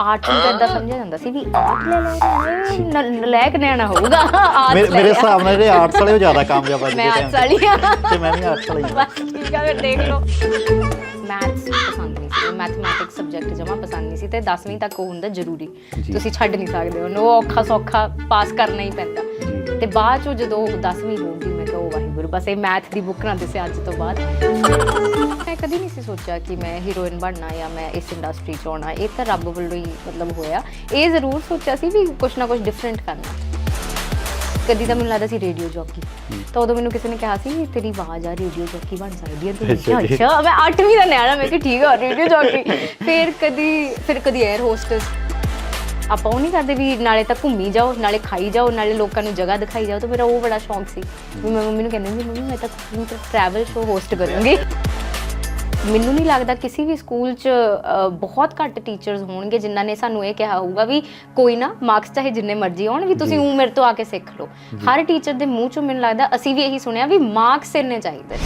Art ਨੂੰ ਤਾਂ ਏਦਾਂ ਸਮਝਿਆ ਜਾਂਦਾ ਸੀ ਵੀ ਆਰਟ ਲੈ ਲੈ ਨਲਾਇਕ ਨਿਆਣਾ ਹੋਊਗਾ। ਆਰਟ ਮੇਰੇ ਮੇਰੇ ਹਿਸਾਬ ਨਾਲ ਜਿਹੜੇ ਆਰਟਸ ਵਾਲੇ ਉਹ ਜ਼ਿਆਦਾ ਕਾਮਯਾਬ ਅੱਜ ਦੇ ਮੈਂ time ਆਰਟਸ ਵਾਲੀ ਆ ਤੇ ਮੈਂ ਵੀ ਆਰਟਸ ਵਾਲੀ ਹਾਂ। ਬਸ ਠੀਕ ਆ ਫਿਰ ਦੇਖ ਲਓ। ਮੈਥਸ ਪਸੰਦ ਨਹੀਂ ਸੀ। ਮੈਥਮੈਟਿਕਸ ਸਬਜੈਕਟ ਜਮਾ ਪਸੰਦ ਨਹੀਂ ਸੀ ਤੇ 10ਵੀਂ ਤੱਕ ਉਹ ਹੁੰਦਾ ਜ਼ਰੂਰੀ। ਜੀ। ਤੁਸੀਂ ਛੱਡ ਨਹੀਂ ਸਕਦੇ। ਉਹਨੂੰ ਉਹ ਔਖਾ ਸੌਖਾ ਪਾਸ ਕਰਨਾ ਹੀ ਪੈਂਦਾ। ਤੇ ਬਾਅਦ ਚੋਂ ਜਦੋਂ 10ਵੀਂ ਹੋ ਗਈ ਮੈਂ ਕਿਹਾ ਉਹ ਵਾਹਿਗੁਰੂ ਬਸ ਇਹ ਮੈਥ ਦੀ ਬੁੱਕ ਨਾ ਦਿਸੇ ਅੱਜ ਤੋਂ ਬਾਅਦ। ਮੈਂ ਕਦੀ ਨਹੀਂ ਸੀ ਸੋਚਿਆ ਕਿ ਮੈਂ ਹੀਰੋਇਨ ਬਣਨਾ ਜਾਂ ਮੈਂ ਇਸ ਇੰਡਸਟਰੀ 'ਚ ਆਉਣਾ। ਇਹ ਤਾਂ ਰੱਬ ਵੱਲੋਂ ਹੀ ਮਤਲਬ ਹੋਇਆ। ਇਹ ਜ਼ਰੂਰ ਸੋਚਿਆ ਸੀ ਵੀ ਕੁਛ ਨਾ ਕੁਛ ਡਿਫਰੈਂਟ ਕਰਨਾ। ਕਦੀ ਤਾਂ ਮੈਨੂੰ ਲੱਗਦਾ ਸੀ ਰੇਡੀਓ ਜੌਕੀ ਤਾਂ ਉਦੋਂ ਮੈਨੂੰ ਕਿਸੇ ਨੇ ਕਿਹਾ ਸੀ ਤੇਰੀ ਆਵਾਜ਼ ਆ ਰੇਡੀਓ ਜੌਕੀ ਬਣ ਸਕਦੀ ਹੈ ਤੂੰ ਮੈਂ ਕਿਹਾ, ਅੱਛਾ ਮੈਂ 8ਵੀਂ ਦਾ ਨਿਆਣਾ ਮੈਂ ਕਿ ਠੀਕ ਆ ਰੇਡੀਓ ਜੌਕੀ ਫਿਰ ਕਦੀ ਫਿਰ ਕਦੀ 에ਅਰ ਹੋਸਟਸ ਆਪਾਂ ਉਹ ਨਹੀਂ ਕਰਦੇ ਵੀ ਨਾਲੇ ਤਾਂ ਘੁੰਮੀ ਜਾਓ ਨਾਲੇ ਖਾਈ ਜਾਓ ਨਾਲੇ ਲੋਕਾਂ ਨੂੰ ਜਗ੍ਹਾ ਦਿਖਾਈ ਜਾਓ ਤਾਂ ਮੇਰਾ ਉਹ ਬੜਾ ਸ਼ੌਂਕ ਸੀ। ਵੀ ਮੈਂ ਮੰਮੀ ਨੂੰ ਕਹਿੰਦੀ ਸੀ ਮੰਮੀ ਮੈਂ ਤਾਂ ਟਰੈਵਲ ਸ਼ੋ ਹੋਸਟ ਕਰੂੰਗੀ। ਮੈਨੂੰ ਨਹੀਂ ਲੱਗਦਾ ਕਿਸੇ ਵੀ ਸਕੂਲ 'ਚ ਬਹੁਤ ਘੱਟ ਟੀਚਰਸ ਹੋਣਗੇ ਜਿਨ੍ਹਾਂ ਨੇ ਸਾਨੂੰ ਇਹ ਕਿਹਾ ਹੋਊਗਾ ਵੀ ਕੋਈ ਨਾ ਮਾਰਕਸ ਚਾਹੇ ਜਿੰਨੇ ਮਰਜ਼ੀ ਆਉਣ ਵੀ ਤੁਸੀਂ ਉਹ ਮੇਰੇ ਤੋਂ ਆ ਕੇ ਸਿੱਖ ਲਓ। ਹਰ ਟੀਚਰ ਦੇ ਮੂੰਹ 'ਚੋਂ ਮੈਨੂੰ ਲੱਗਦਾ ਅਸੀਂ ਵੀ ਇਹੀ ਸੁਣਿਆ ਵੀ ਮਾਰਕਸ ਇੰਨੇ ਚਾਹੀਦੇ।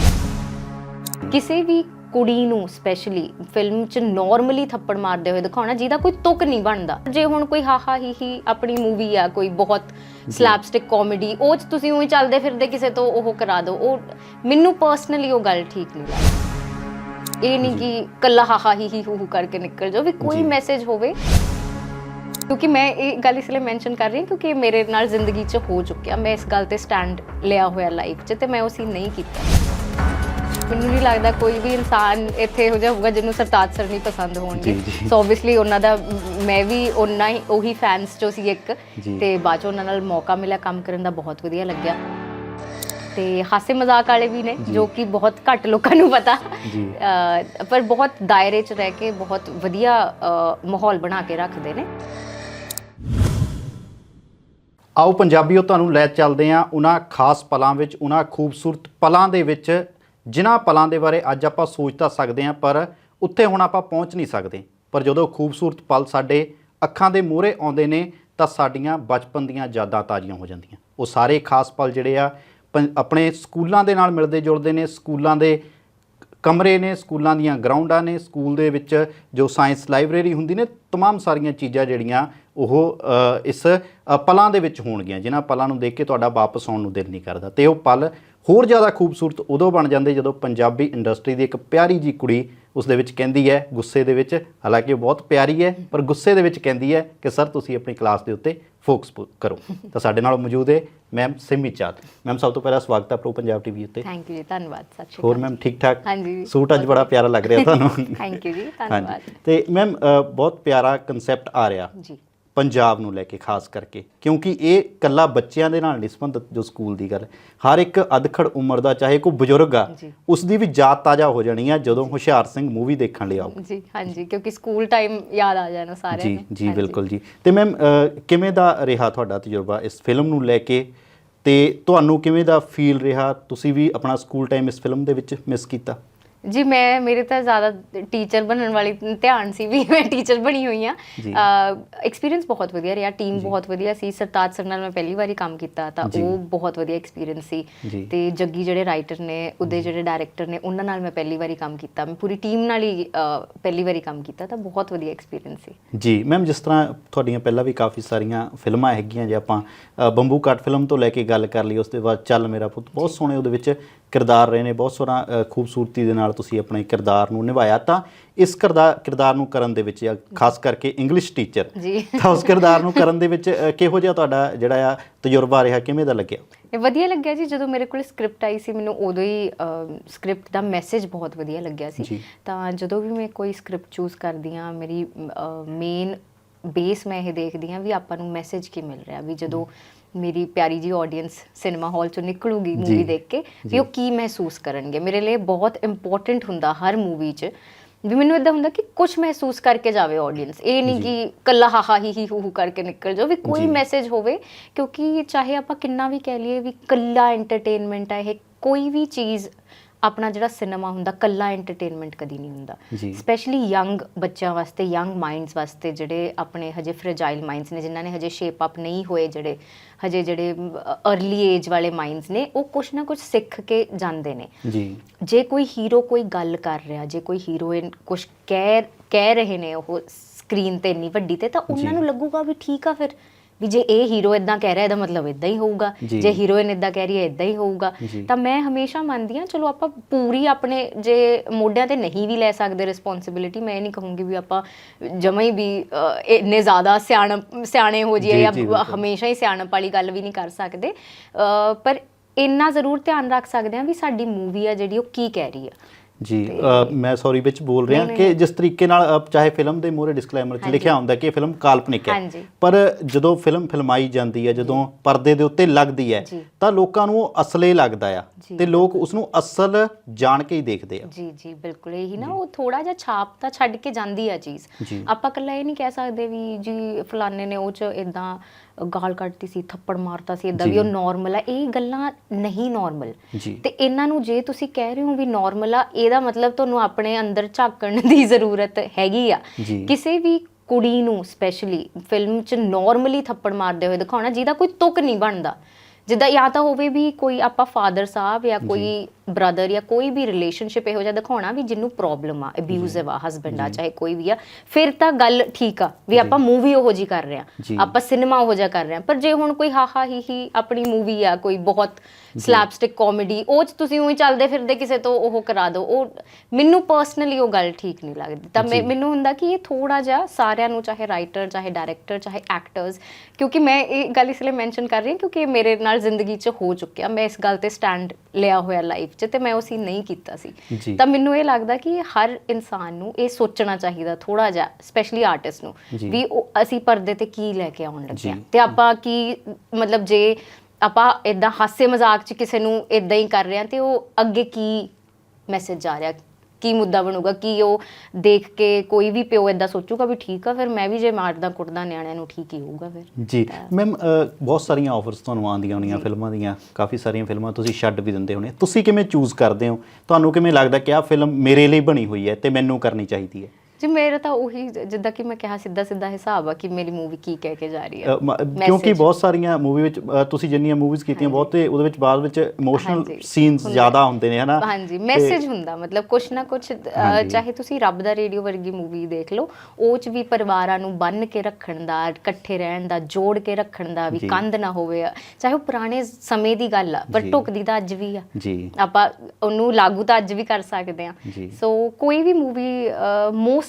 ਕਿਸੇ ਵੀ ਕੁੜੀ ਨੂੰ ਸਪੈਸ਼ਲੀ ਫਿਲਮ 'ਚ ਨਾਰਮਲੀ ਥੱਪੜ ਮਾਰਦੇ ਹੋਏ ਦਿਖਾਉਣਾ ਜਿਹਦਾ ਕੋਈ ਤੁਕ ਨਹੀਂ ਬਣਦਾ। ਜੇ ਹੁਣ ਕੋਈ ਹਾਹਾ ਹੀ ਹੀ ਆਪਣੀ ਮੂਵੀ ਆ ਕੋਈ ਬਹੁਤ ਸਲੈਪਸਟਿਕ ਕਾਮੇਡੀ ਉਹ 'ਚ ਤੁਸੀਂ ਉਹੀ ਚੱਲਦੇ ਫਿਰਦੇ ਕਿਸੇ ਤੋਂ ਉਹ ਕਰਾ ਦਿਓ। ਉਹ ਮੈਨੂੰ ਪਰਸਨਲੀ ਉਹ ਗੱਲ ਠੀਕ ਨਹੀਂ ਲੱਗਦੀ। ਇਹ ਨਹੀਂ ਕਿ ਕੱਲਾ ਹਾਹਾ ਹੀ ਹੀ ਹੂ ਹੂ ਕਰਕੇ ਨਿਕਲ ਜਾਓ ਵੀ ਕੋਈ। ਮੈਸੇਜ ਹੋਵੇ। ਕਿਉਂਕਿ ਮੈਂ ਇਹ ਗੱਲ ਇਸ ਲਈ ਮੈਂਸ਼ਨ ਕਰ ਰਹੀ ਹਾਂ ਕਿਉਂਕਿ ਇਹ ਮੇਰੇ ਨਾਲ ਜ਼ਿੰਦਗੀ 'ਚ ਹੋ ਚੁੱਕਿਆ। ਮੈਂ ਇਸ ਗੱਲ ਤੇ ਸਟੈਂਡ ਲਿਆ ਹੋਇਆ ਲਾਈਫ 'ਚ ਤੇ ਮੈਂ ਉਹ ਸੀ ਨਹੀਂ ਕੀਤਾ। ਮੈਨੂੰ ਨਹੀਂ ਲੱਗਦਾ ਕੋਈ ਵੀ ਇਨਸਾਨ ਇੱਥੇ ਇਹੋ ਜਿਹਾ ਹੋਊਗਾ ਜਿਹਨੂੰ ਸਰਤਾਜ ਸਰ ਨਹੀਂ ਪਸੰਦ ਹੋਣਗੇ। ਸੋ ਆਬਵੀਅਸਲੀ ਉਹਨਾਂ ਦਾ ਮ- ਵੀ ਉਹਨਾਂ ਹੀ ਉਹੀ ਫੈਨਸ ਚੋਂ ਸੀ ਇੱਕ। ਤੇ ਬਾਅਦ 'ਚ ਉਹਨਾਂ ਨਾਲ ਮੌਕਾ ਮਿਲਿਆ ਕੰਮ ਕਰਨ ਦਾ ਬਹੁਤ ਵਧੀਆ ਲੱਗਿਆ ਤੇ ਹਾਸੇ ਮਜ਼ਾਕ ਵਾਲੇ ਵੀ ਨੇ ਜੀ। ਕਿ ਬਹੁਤ ਘੱਟ ਲੋਕਾਂ ਨੂੰ ਪਤਾ ਪਰ ਬਹੁਤ ਦਾਇਰੇ 'ਚ ਰਹਿ ਕੇ ਬਹੁਤ ਵਧੀਆ ਮਾਹੌਲ ਬਣਾ ਕੇ ਰੱਖਦੇ ਨੇ ਆਓ ਪੰਜਾਬੀਓ ਤੁਹਾਨੂੰ ਲੈ ਚੱਲਦੇ ਹਾਂ ਉਹਨਾਂ ਖਾਸ ਪਲਾਂ ਵਿੱਚ ਉਹਨਾਂ ਖੂਬਸੂਰਤ ਪਲਾਂ ਦੇ ਵਿੱਚ ਜਿਨ੍ਹਾਂ ਪਲਾਂ ਦੇ ਬਾਰੇ ਅੱਜ ਆਪਾਂ ਸੋਚ ਤਾਂ ਸਕਦੇ ਹਾਂ ਪਰ ਉੱਥੇ ਹੁਣ ਆਪਾਂ ਪਹੁੰਚ ਨਹੀਂ ਸਕਦੇ ਪਰ ਜਦੋਂ ਖੂਬਸੂਰਤ ਪਲ ਸਾਡੇ ਅੱਖਾਂ ਦੇ ਮੂਹਰੇ ਆਉਂਦੇ ਨੇ ਤਾਂ ਸਾਡੀਆਂ ਬਚਪਨ ਦੀਆਂ ਯਾਦਾਂ ਤਾਜ਼ੀਆਂ ਹੋ ਜਾਂਦੀਆਂ ਉਹ ਸਾਰੇ ਖਾਸ ਪਲ ਜਿਹੜੇ ਆ ਪੰ- ਆਪਣੇ ਸਕੂਲਾਂ ਦੇ ਨਾਲ ਮਿਲਦੇ ਜੁਲਦੇ ਨੇ ਸਕੂਲਾਂ ਦੇ ਕਮਰੇ ਨੇ ਸਕੂਲਾਂ ਦੀਆਂ ਗਰਾਊਂਡਾਂ ਨੇ ਸਕੂਲ ਦੇ ਵਿੱਚ ਜੋ ਸਾਇੰਸ ਲਾਇਬ੍ਰੇਰੀ ਹੁੰਦੀ ਨੇ तमाम ਸਾਰੀਆਂ ਚੀਜ਼ਾਂ ਜਿਹੜੀਆਂ ਉਹ ਇਸ ਪਲਾਂ ਦੇ ਵਿੱਚ ਹੋਣਗੀਆਂ ਜਿਨ੍ਹਾਂ ਪਲਾਂ ਨੂੰ ਦੇਖ ਕੇ ਤੁਹਾਡਾ ਵਾਪਸ ਆਉਣ ਨੂੰ ਦਿਲ ਨਹੀਂ ਕਰਦਾ। ਤੇ ਉਹ ਪਲ ਹੋਰ ਜ਼ਿਆਦਾ ਖੂਬਸੂਰਤ ਉਦੋਂ ਬਣ ਜਾਂਦੇ ਜਦੋਂ ਪੰਜਾਬੀ ਇੰਡਸਟਰੀ ਦੀ ਇੱਕ ਪਿਆਰੀ ਜੀ ਕੁੜੀ ਉਸ ਦੇ ਵਿੱਚ ਕਹਿੰਦੀ ਹੈ ਗੁੱਸੇ ਦੇ ਵਿੱਚ ਹਾਲਾਂਕਿ ਉਹ ਬਹੁਤ ਪਿਆਰੀ ਹੈ ਪਰ ਗੁੱਸੇ ਦੇ ਵਿੱਚ ਕਹਿੰਦੀ ਹੈ ਕਿ ਸਰ ਤੁਸੀਂ ਆਪਣੀ ਕਲਾਸ ਦੇ ਉੱਤੇ ਫੋਕਸ ਕਰੋ। ਤਾਂ ਸਾਡੇ ਨਾਲ ਮੌਜੂਦ ਹੈ ਮੈਮ ਸਿਮੀ ਚਾਤ। ਮੈਮ ਸਭ ਤੋਂ ਪਹਿਲਾਂ ਸਵਾਗਤ ਹੈ ਪ੍ਰੋ ਪੰਜਾਬ ਟੀਵੀ ਉੱਤੇ। ਥੈਂਕ ਯੂ ਜੀ ਧੰਨਵਾਦ ਸਤਿ ਸ਼੍ਰੀ ਹੋਰ ਮੈਮ ਠੀਕ ਠਾਕ? ਹਾਂਜੀ। ਸੂਟ ਅੱਜ ਬੜਾ ਪਿਆਰਾ ਲੱਗ ਰਿਹਾ ਤੁਹਾਨੂੰ। ਥੈਂਕ ਯੂ ਜੀ ਧੰਨਵਾਦ। ਤੇ ਮੈਮ ਬਹੁਤ ਪਿਆਰਾ ਕਨਸੈਪਟ ਆ ਰਿਹਾ। ਜੀ। ਪੰਜਾਬ ਨੂੰ ਲੈ ਕੇ ਖਾਸ ਕਰਕੇ ਕਿਉਂਕਿ ਇਹ ਕੱਲਾ ਬੱਚਿਆਂ ਦੇ ਨਾਲ ਨਹੀਂ ਸੰਬੰਧਿਤ ਜੋ ਸਕੂਲ ਦੀ ਗੱਲ ਹੈ। ਹਰ ਇੱਕ ਅਧਖੜ ਉਮਰ ਦਾ ਚਾਹੇ ਕੋਈ ਬਜ਼ੁਰਗ ਆ ਜੀ। ਉਸ ਦੀ ਵੀ ਯਾਦ ਤਾਜ਼ਾ ਹੋ ਜਾਣੀ ਆ ਜਦੋਂ ਹੁਸ਼ਿਆਰ ਸਿੰਘ ਮੂਵੀ ਦੇਖਣ ਲਈ ਆਓ ਜੀ ਹਾਂਜੀ ਕਿਉਂਕਿ ਸਕੂਲ ਟਾਈਮ ਯਾਦ ਆ ਜਾਣਾ ਸਾਰਿਆਂ ਜੀ ਨੂੰ ਜੀ ਹਾਂਜੀ। ਬਿਲਕੁਲ ਜੀ ਤੇ ਮੈਮ ਕਿਵੇਂ ਦਾ ਰਿਹਾ ਤੁਹਾਡਾ ਤਜਰਬਾ ਇਸ ਫਿਲਮ ਨੂੰ ਲੈ ਕੇ ਤੇ ਤੁਹਾਨੂੰ ਕਿਵੇਂ ਦਾ ਫੀਲ ਰਿਹਾ ਤੁਸੀਂ ਵੀ ਆਪਣਾ ਸਕੂਲ ਟਾਈਮ ਇਸ ਫਿਲਮ ਦੇ ਵਿੱਚ ਮਿਸ ਕੀਤਾ ਜੀ ਮੈਂ ਮੇਰੇ ਤਾਂ ਜ਼ਿਆਦਾ ਟੀਚਰ ਬਣਨ ਵਾਲੀ ਧਿਆਨ ਸੀ ਵੀ ਮੈਂ ਟੀਚਰ ਬਣੀ ਹੋਈ ਆ। ਐਕਸਪੀਰੀਅੰਸ ਬਹੁਤ ਵਧੀਆ ਰਿਹਾ ਟੀਮ ਬਹੁਤ ਵਧੀਆ ਸੀ। ਸਰਤਾਜ ਸਰ ਨਾਲ ਮੈਂ ਪਹਿਲੀ ਵਾਰੀ ਕੰਮ ਕੀਤਾ ਤਾਂ। ਉਹ ਬਹੁਤ ਵਧੀਆ ਐਕਸਪੀਰੀਅੰਸ ਸੀ। ਤੇ ਜੱਗੀ ਜਿਹੜੇ ਰਾਈਟਰ ਨੇ ਉਹਦੇ ਜਿਹੜੇ ਡਾਇਰੈਕਟਰ ਨੇ ਉਹਨਾਂ ਨਾਲ ਮੈਂ ਪਹਿਲੀ ਵਾਰੀ ਕੰਮ ਕੀਤਾ। ਮੈਂ ਪੂਰੀ ਟੀਮ ਨਾਲ ਹੀ ਪਹਿਲੀ ਵਾਰੀ ਕੰਮ ਕੀਤਾ ਤਾਂ ਬਹੁਤ ਵਧੀਆ ਐਕਸਪੀਰੀਅੰਸ ਸੀ। ਜੀ ਮੈਮ ਜਿਸ ਤਰ੍ਹਾਂ ਤੁਹਾਡੀਆਂ ਪਹਿਲਾਂ ਵੀ ਕਾਫੀ ਸਾਰੀਆਂ ਫਿਲਮਾਂ ਹੈਗੀਆਂ ਜੇ ਆਪਾਂ ਬੰਬੂ ਕੱਟ ਫਿਲਮ ਤੋਂ ਲੈ ਕੇ ਗੱਲ ਕਰ ਲਈ ਉਸ ਤੋਂ ਬਾਅਦ ਚੱਲ ਮੇਰਾ ਪੁੱਤ ਬਹੁਤ ਸੋਹਣੇ ਉਹਦੇ ਵਿੱਚ ਕਿਰਦਾਰ ਰਹੇ ਨੇ ਬਹੁਤ ਸੋਹਣਾ ਖੂਬਸੂਰਤੀ ਦੇ ਨਾਲ ਤੁਸੀਂ ਆਪਣੇ ਕਿਰਦਾਰ ਨੂੰ ਨਿਭਾਇਆ। ਤਾਂ ਇਸ ਕਿਰਦਾਰ ਕਿਰਦਾਰ ਨੂੰ ਕਰਨ ਦੇ ਵਿੱਚ ਜਾਂ ਖਾਸ ਕਰਕੇ ਇੰਗਲਿਸ਼ ਟੀਚਰ ਜੀ। ਤਾਂ ਉਸ ਕਿਰਦਾਰ ਨੂੰ ਕਰਨ ਦੇ ਵਿੱਚ ਕਿਹੋ ਜਿਹਾ ਤੁਹਾਡਾ ਜਿਹੜਾ ਆ ਤਜਰਬਾ ਰਿਹਾ ਕਿਵੇਂ ਦਾ ਲੱਗਿਆ? ਇਹ ਵਧੀਆ ਲੱਗਿਆ ਜੀ ਜਦੋਂ ਮੇਰੇ ਕੋਲ ਸਕ੍ਰਿਪਟ ਆਈ ਸੀ ਮੈਨੂੰ ਉਦੋਂ ਹੀ ਸਕ੍ਰਿਪਟ ਦਾ ਮੈਸੇਜ ਬਹੁਤ ਵਧੀਆ ਲੱਗਿਆ। ਸੀ। ਤਾਂ ਜਦੋਂ ਵੀ ਮੈਂ ਕੋਈ ਸਕ੍ਰਿਪਟ ਚੂਜ਼ ਕਰਦੀ ਆ ਮੇਰੀ ਮੇਨ ਬੇਸ ਮੈਂ ਇਹ ਦੇਖਦੀ ਆ ਵੀ ਆਪਾਂ ਨੂੰ ਮੈਸੇਜ ਕੀ ਮਿਲ ਰਿਹਾ ਵੀ ਜਦੋਂ ਮੇਰੀ ਪਿਆਰੀ ਜੀ ਆਡੀਅנס ਸਿਨੇਮਾ ਹਾਲ ਚੋਂ ਨਿਕਲੂਗੀ ਮੂਵੀ ਦੇਖ ਕੇ ਵੀ ਉਹ ਕੀ ਮਹਿਸੂਸ ਕਰਨਗੇ। ਮੇਰੇ ਲਈ ਬਹੁਤ ਇੰਪੋਰਟੈਂਟ ਹੁੰਦਾ ਹਰ ਮੂਵੀ 'ਚ ਵੀ ਮੈਨੂੰ ਇਦਾਂ ਹੁੰਦਾ ਕਿ ਕੁਝ ਮਹਿਸੂਸ ਕਰਕੇ ਜਾਵੇ ਆਡੀਅנס ਇਹ ਨਹੀਂ ਕਿ ਕੱਲਾ ਹਾ ਹਾ ਹੀ ਹੀ ਹੂ ਹੂ ਕਰਕੇ ਨਿਕਲ ਜਾਓ ਵੀ ਕੋਈ ਮੈਸੇਜ ਹੋਵੇ ਕਿਉਂਕਿ ਚਾਹੇ ਆਪਾਂ ਕਿੰਨਾ ਵੀ ਕਹਿ ਲਈਏ ਵੀ ਕੱਲਾ ਐਂਟਰਟੇਨਮੈਂਟ ਹੈ ਇਹ ਕੋਈ ਵੀ ਚੀਜ਼ ਆਪਣਾ ਜਿਹੜਾ ਸਿਨੇਮਾ ਹੁੰਦਾ ਕੱਲਾ ਐਂਟਰਟੇਨਮੈਂਟ ਕਦੀ ਨਹੀਂ ਹੁੰਦਾ। ਸਪੈਸ਼ਲੀ ਯੰਗ ਬੱਚਿਆਂ ਵਾਸਤੇ ਯੰਗ ਮਾਈਂਡਸ ਵਾਸਤੇ ਜਿਹੜੇ ਆਪਣੇ ਹਜੇ ਫ੍ਰੇਜਾਈਲ ਮਾਈਂਡਸ ਨੇ ਜਿਨ੍ਹਾਂ ਨੇ ਹਜੇ ਸ਼ੇਪ ਅਪ ਨਹੀਂ ਹੋਏ ਜਿਹੜੇ ਹਜੇ ਜਿਹੜੇ अर्ਲੀ ਏਜ ਵਾਲੇ ਮਾਈਂਡਸ ਨੇ ਉਹ ਕੁਛ ਨਾ ਕੁਛ ਸਿੱਖ ਕੇ ਜਾਂਦੇ ਨੇ। ਜੀ। ਜੇ ਕੋਈ ਹੀਰੋ ਕੋਈ ਗੱਲ ਕਰ ਰਿਹਾ ਜੇ ਕੋਈ ਹੀਰੋਇਨ ਕੁਝ ਕਹਿ ਕਹਿ ਰਹੇ ਨੇ ਉਹ ਸਕਰੀਨ ਤੇ ਇੰਨੀ ਵੱਡੀ ਤੇ ਤਾਂ ਉਹਨਾਂ ਨੂੰ ਲੱਗੂਗਾ ਵੀ ਠੀਕ ਆ ਫਿਰ। ਵੀ ਜੇ ਇਹ ਹੀਰੋ ਇਦਾਂ ਕਹਿ ਰਿਹਾ ਇਹਦਾ ਮਤਲਬ ਇਦਾਂ ਹੀ ਹੋਊਗਾ ਜੀ। ਜੇ ਹੀਰੋਇਨ ਇਦਾਂ ਕਹਿ ਰਹੀ ਹੈ ਇਦਾਂ ਹੀ ਹੋਊਗਾ ਜੀ। ਤਾਂ ਮੈਂ ਹਮੇਸ਼ਾ ਮੰਨਦੀ ਹਾਂ ਚਲੋ ਆਪਾਂ ਪੂਰੀ ਆਪਣੇ ਜੇ ਮੋਢਿਆਂ ਤੇ ਨਹੀਂ ਵੀ ਲੈ ਸਕਦੇ ਰਿਸਪੌਂਸਿਬਿਲਿਟੀ ਮੈਂ ਇਹ ਨਹੀਂ ਕਹੂੰਗੀ ਵੀ ਆਪਾਂ ਜਮਾਂ ਹੀ ਵੀ ਅਹ, ਇੰਨੇ ਜ਼ਿਆਦਾ ਸਿਆਣ ਸਿਆਣੇ ਹੋ ਜੀ, ਜਾਈਏ ਜਾਂ ਜੀ, ਬਿਲਕੁਲ। ਹਮੇਸ਼ਾ ਹੀ ਸਿਆਣਪ ਵਾਲੀ ਗੱਲ ਵੀ ਨਹੀਂ ਕਰ ਸਕਦੇ ਪਰ ਇੰਨਾ ਜ਼ਰੂਰ ਧਿਆਨ ਰੱਖ ਸਕਦੇ ਹਾਂ ਵੀ ਸਾਡੀ ਮੂਵੀ ਆ ਜਿਹੜੀ ਉਹ ਕੀ ਕਹਿ ਰਹੀ ਆ ਜੀ ਮੈਂ ਸੌਰੀ ਵਿੱਚ ਬੋਲ ਰਿਹਾ ਕਿ ਜਿਸ ਤਰੀਕੇ ਨਾਲ ਚਾਹੇ ਫਿਲਮ ਦੇ ਮੂਹਰੇ ਡਿਸਕਲੇਮਰ 'ਚ। ਲਿਖਿਆ ਹੁੰਦਾ ਕਿ ਇਹ ਫਿਲਮ ਕਾਲਪਨਿਕ ਹੈ। ਪਰ ਜਦੋਂ ਫਿਲਮ ਫਿਲਮਾਈ ਜਾਂਦੀ ਹੈ ਜਦੋਂ ਪਰਦੇ ਦੇ ਉੱਤੇ ਲੱਗਦੀ ਹੈ। ਤਾਂ ਲੋਕਾਂ ਨੂੰ ਉਹ ਅਸਲੇ ਲੱਗਦਾ ਆ। ਤੇ ਲੋਕ ਉਸ ਨੂੰ ਅਸਲ ਜਾਣ ਕੇ ਹੀ ਦੇਖਦੇ ਆ ਜੀ ਜੀ ਬਿਲਕੁਲ ਇਹੀ ਨਾ ਉਹ ਥੋੜਾ ਜਿਹਾ ਛਾਪ ਤਾਂ ਛੱਡ ਕੇ ਜਾਂਦੀ ਆ ਚੀਜ਼। ਆਪਾਂ ਇਕੱਲਾ ਇਹ ਨਹੀਂ ਕਹਿ ਸਕਦੇ ਵੀ ਜੀ ਫਲਾਣੇ ਨੇ ਉਹ ਚ ਇਦਾਂ ਗਾਲ ਕੱਢਤੀ ਸੀ ਥੱਪੜ ਮਾਰਤਾ ਸੀ ਇਦਾਂ ਵੀ। ਉਹ ਨਾਰਮਲ ਆ। ਇਹ ਗੱਲਾਂ ਨਹੀਂ ਨਾਰਮਲ ਤੇ ਇਹਨਾਂ ਨੂੰ ਜੇ ਤੁਸੀਂ ਕਹਿ ਰਹੇ ਹੋ ਵੀ ਨਾਰਮਲ ਆ ਇਹਦਾ ਮਤਲਬ ਤੁਹਾਨੂੰ ਆਪਣੇ ਅੰਦਰ ਝਾਕਣ ਦੀ ਜ਼ਰੂਰਤ ਹੈਗੀ ਆ। ਕਿਸੇ ਵੀ ਕੁੜੀ ਨੂੰ ਸਪੈਸ਼ਲੀ ਫਿਲਮ 'ਚ ਨਾਰਮਲੀ ਥੱਪੜ ਮਾਰਦੇ ਹੋਏ ਦਿਖਾਉਣਾ ਜਿਹਦਾ ਕੋਈ ਤੁਕ ਨਹੀਂ ਬਣਦਾ। ਜਿੱਦਾਂ ਜਾਂ ਤਾਂ ਹੋਵੇ ਵੀ ਕੋਈ ਆਪਾਂ ਫਾਦਰ ਸਾਹਿਬ ਜਾਂ। ਕੋਈ ਬ੍ਰਦਰ ਜਾਂ ਕੋਈ ਵੀ ਰਿਲੇਸ਼ਨਸ਼ਿਪ ਇਹੋ ਜਿਹਾ ਦਿਖਾਉਣਾ ਵੀ ਜਿਹਨੂੰ ਪ੍ਰੋਬਲਮ ਆ ਅਬਿਊਜ਼ਿਵ ਆ ਹਸਬੰਡ ਆ ਚਾਹੇ ਕੋਈ ਵੀ ਆ ਫਿਰ ਤਾਂ ਗੱਲ ਠੀਕ ਆ ਵੀ ਆਪਾਂ ਮੂਵੀ ਉਹੋ ਜੀ ਕਰ ਰਹੇ। ਆ। ਆਪਾਂ ਸਿਨੇਮਾ ਉਹੋ ਜਿਹਾ ਕਰ ਰਹੇ ਆ। ਪਰ ਜੇ ਹੁਣ ਕੋਈ ਹਾਹਾ ਹੀ ਹੀ ਆਪਣੀ ਮੂਵੀ ਆ ਕੋਈ ਬਹੁਤ ਸਲੈਪਸਟਿਕ ਕਾਮੇਡੀ ਉਹ ਚ ਤੁਸੀਂ ਉਹੀ ਚੱਲਦੇ ਫਿਰਦੇ ਕਿਸੇ ਤੋਂ ਉਹ ਕਰਾ ਦਿਓ। ਉਹ ਮੈਨੂੰ ਪਰਸਨਲੀ ਉਹ ਗੱਲ ਠੀਕ ਨਹੀਂ ਲੱਗਦੀ। ਤਾਂ ਮੈਂ-। ਮੈਨੂੰ ਹੁੰਦਾ ਕਿ ਇਹ ਥੋੜਾ ਜਿਹਾ ਸਾਰਿਆਂ ਨੂੰ ਚਾਹੇ ਰਾਈਟਰ ਚਾਹੇ ਡਾਇਰੈਕਟਰ ਚਾਹੇ ਐਕਟਰਸ ਕਿਉਂਕਿ ਮੈਂ ਇਹ ਗੱਲ ਇਸ ਲਈ ਮੈਂਸ਼ਨ ਕਰ ਰਹੀ ਹਾਂ ਕਿਉਂਕਿ ਇਹ ਮੇਰੇ ਨਾਲ ਜ਼ਿੰਦਗੀ 'ਚ ਹੋ ਚੁੱਕਿਆ। ਮੈਂ ਇਸ ਗੱਲ ਤੇ ਸਟੈਂਡ ਲਿਆ ਹੋਇਆ ਲਾਈਫ 'ਚ ਤੇ ਮੈਂ ਉਹ ਨਹੀਂ ਕੀਤਾ ਸੀ। ਤਾਂ ਮੈਨੂੰ ਇਹ ਲੱਗਦਾ ਕਿ ਹਰ ਇਨਸਾਨ ਨੂੰ ਇਹ ਸੋਚਣਾ ਚਾਹੀਦਾ ਥੋੜਾ ਜਿਹਾ ਸਪੈਸ਼ਲੀ ਆਰਟਿਸਟ ਨੂੰ। ਵੀ ਉਹ ਅਸੀਂ ਪਰਦੇ ਤੇ ਕੀ ਲੈ ਕੇ ਆਉਣ ਲੱਗੇ ਜੀ। ਤੇ ਆਪਾਂ ਕੀ ਮਤਲਬ ਜੇ ਆਪਾਂ ਇਦਾਂ ਹਾਸੇ ਮਜ਼ਾਕ 'ਚ ਕਿਸੇ ਨੂੰ ਇਦਾਂ ਹੀ ਕਰ ਰਹੇ ਹਾਂ ਤੇ ਉਹ ਅੱਗੇ ਕੀ ਮੈਸੇਜ ਜਾ ਰਿਹਾ ਕੀ ਮੁੱਦਾ ਬਣੂਗਾ ਕੀ ਉਹ ਦੇਖ ਕੇ ਕੋਈ ਵੀ ਪਿਓ ਇਦਾਂ ਸੋਚੂਗਾ ਵੀ ਠੀਕ ਆ ਫਿਰ ਮੈਂ ਵੀ ਜੇ ਮਾਰਦਾ ਕੁੱਟਦਾ ਨਿਆਣਿਆਂ ਨੂੰ ਠੀਕ ਹੀ ਹੋਊਗਾ ਫਿਰ। ਜੀ ਮੈਮ ਬਹੁਤ ਸਾਰੀਆਂ ਆਫਰਸ ਤੁਹਾਨੂੰ ਆਉਂਦੀਆਂ ਹੋਣੀਆਂ ਫਿਲਮਾਂ ਦੀਆਂ ਕਾਫੀ ਸਾਰੀਆਂ ਫਿਲਮਾਂ ਤੁਸੀਂ ਛੱਡ ਵੀ ਦਿੰਦੇ ਹੋਣੇ। ਤੁਸੀਂ ਕਿਵੇਂ ਚੂਜ਼ ਕਰਦੇ ਹੋ? ਤੁਹਾਨੂੰ ਕਿਵੇਂ ਲੱਗਦਾ ਕਿ ਆਹ ਫਿਲਮ ਮੇਰੇ ਲਈ ਬਣੀ ਹੋਈ ਹੈ ਤੇ ਮੈਨੂੰ ਕਰਨੀ ਚਾਹੀਦੀ ਹੈ? ਜੀ ਮੇਰਾ ਤਾਂ ਉਹੀ ਜਿੱਦਾਂ ਕਿ ਮੈਂ ਕਿਹਾ ਸਿੱਧਾ ਸਿੱਧਾ ਹਿਸਾਬ ਆ ਕਿ ਮੇਰੀ ਮੂਵੀ ਕੀ ਕਹਿ ਕੇ ਜਾ ਰਹੀ ਹੈ ਕਿਉਂਕਿ ਬਹੁਤ ਸਾਰੀਆਂ ਮੂਵੀ ਵਿੱਚ ਤੁਸੀਂ ਜਿੰਨੀਆਂ ਮੂਵੀਜ਼ ਕੀਤੀਆਂ ਬਹੁਤ ਤੇ ਉਹਦੇ ਵਿੱਚ ਬਾਅਦ ਵਿੱਚ ਇਮੋਸ਼ਨਲ ਸੀਨਸ ਜ਼ਿਆਦਾ ਹੁੰਦੇ ਨੇ ਹਨਾ? ਹਾਂਜੀ ਮੈਸੇਜ ਹੁੰਦਾ ਮਤਲਬ ਕੁਛ ਨਾ ਕੁਛ। ਚਾਹੇ ਤੁਸੀਂ ਰੱਬ ਦਾ ਰੇਡੀਓ ਵਰਗੀ ਮੂਵੀ ਦੇਖ ਲਓ ਉਹ ਚ ਵੀ ਪਰਿਵਾਰਾਂ ਨੂੰ ਬੰਨ ਕੇ ਰੱਖਣ ਦਾ ਇਕੱਠੇ ਰਹਿਣ ਦਾ ਜੋੜ ਕੇ ਰੱਖਣ ਦਾ ਵੀ। ਕੰਧ ਨਾ ਹੋਵੇ ਚਾਹੇ ਉਹ ਪੁਰਾਣੇ ਸਮੇਂ ਦੀ ਗੱਲ ਆ ਪਰ ਜੀ। ਢੁਕਦੀ ਤਾਂ ਅੱਜ ਵੀ ਆ। ਜੀ। ਆਪਾਂ ਉਹਨੂੰ ਲਾਗੂ ਤਾਂ ਅੱਜ ਵੀ ਕਰ ਸਕਦੇ ਆ। ਸੋ ਕੋਈ ਵੀ ਮੂਵੀ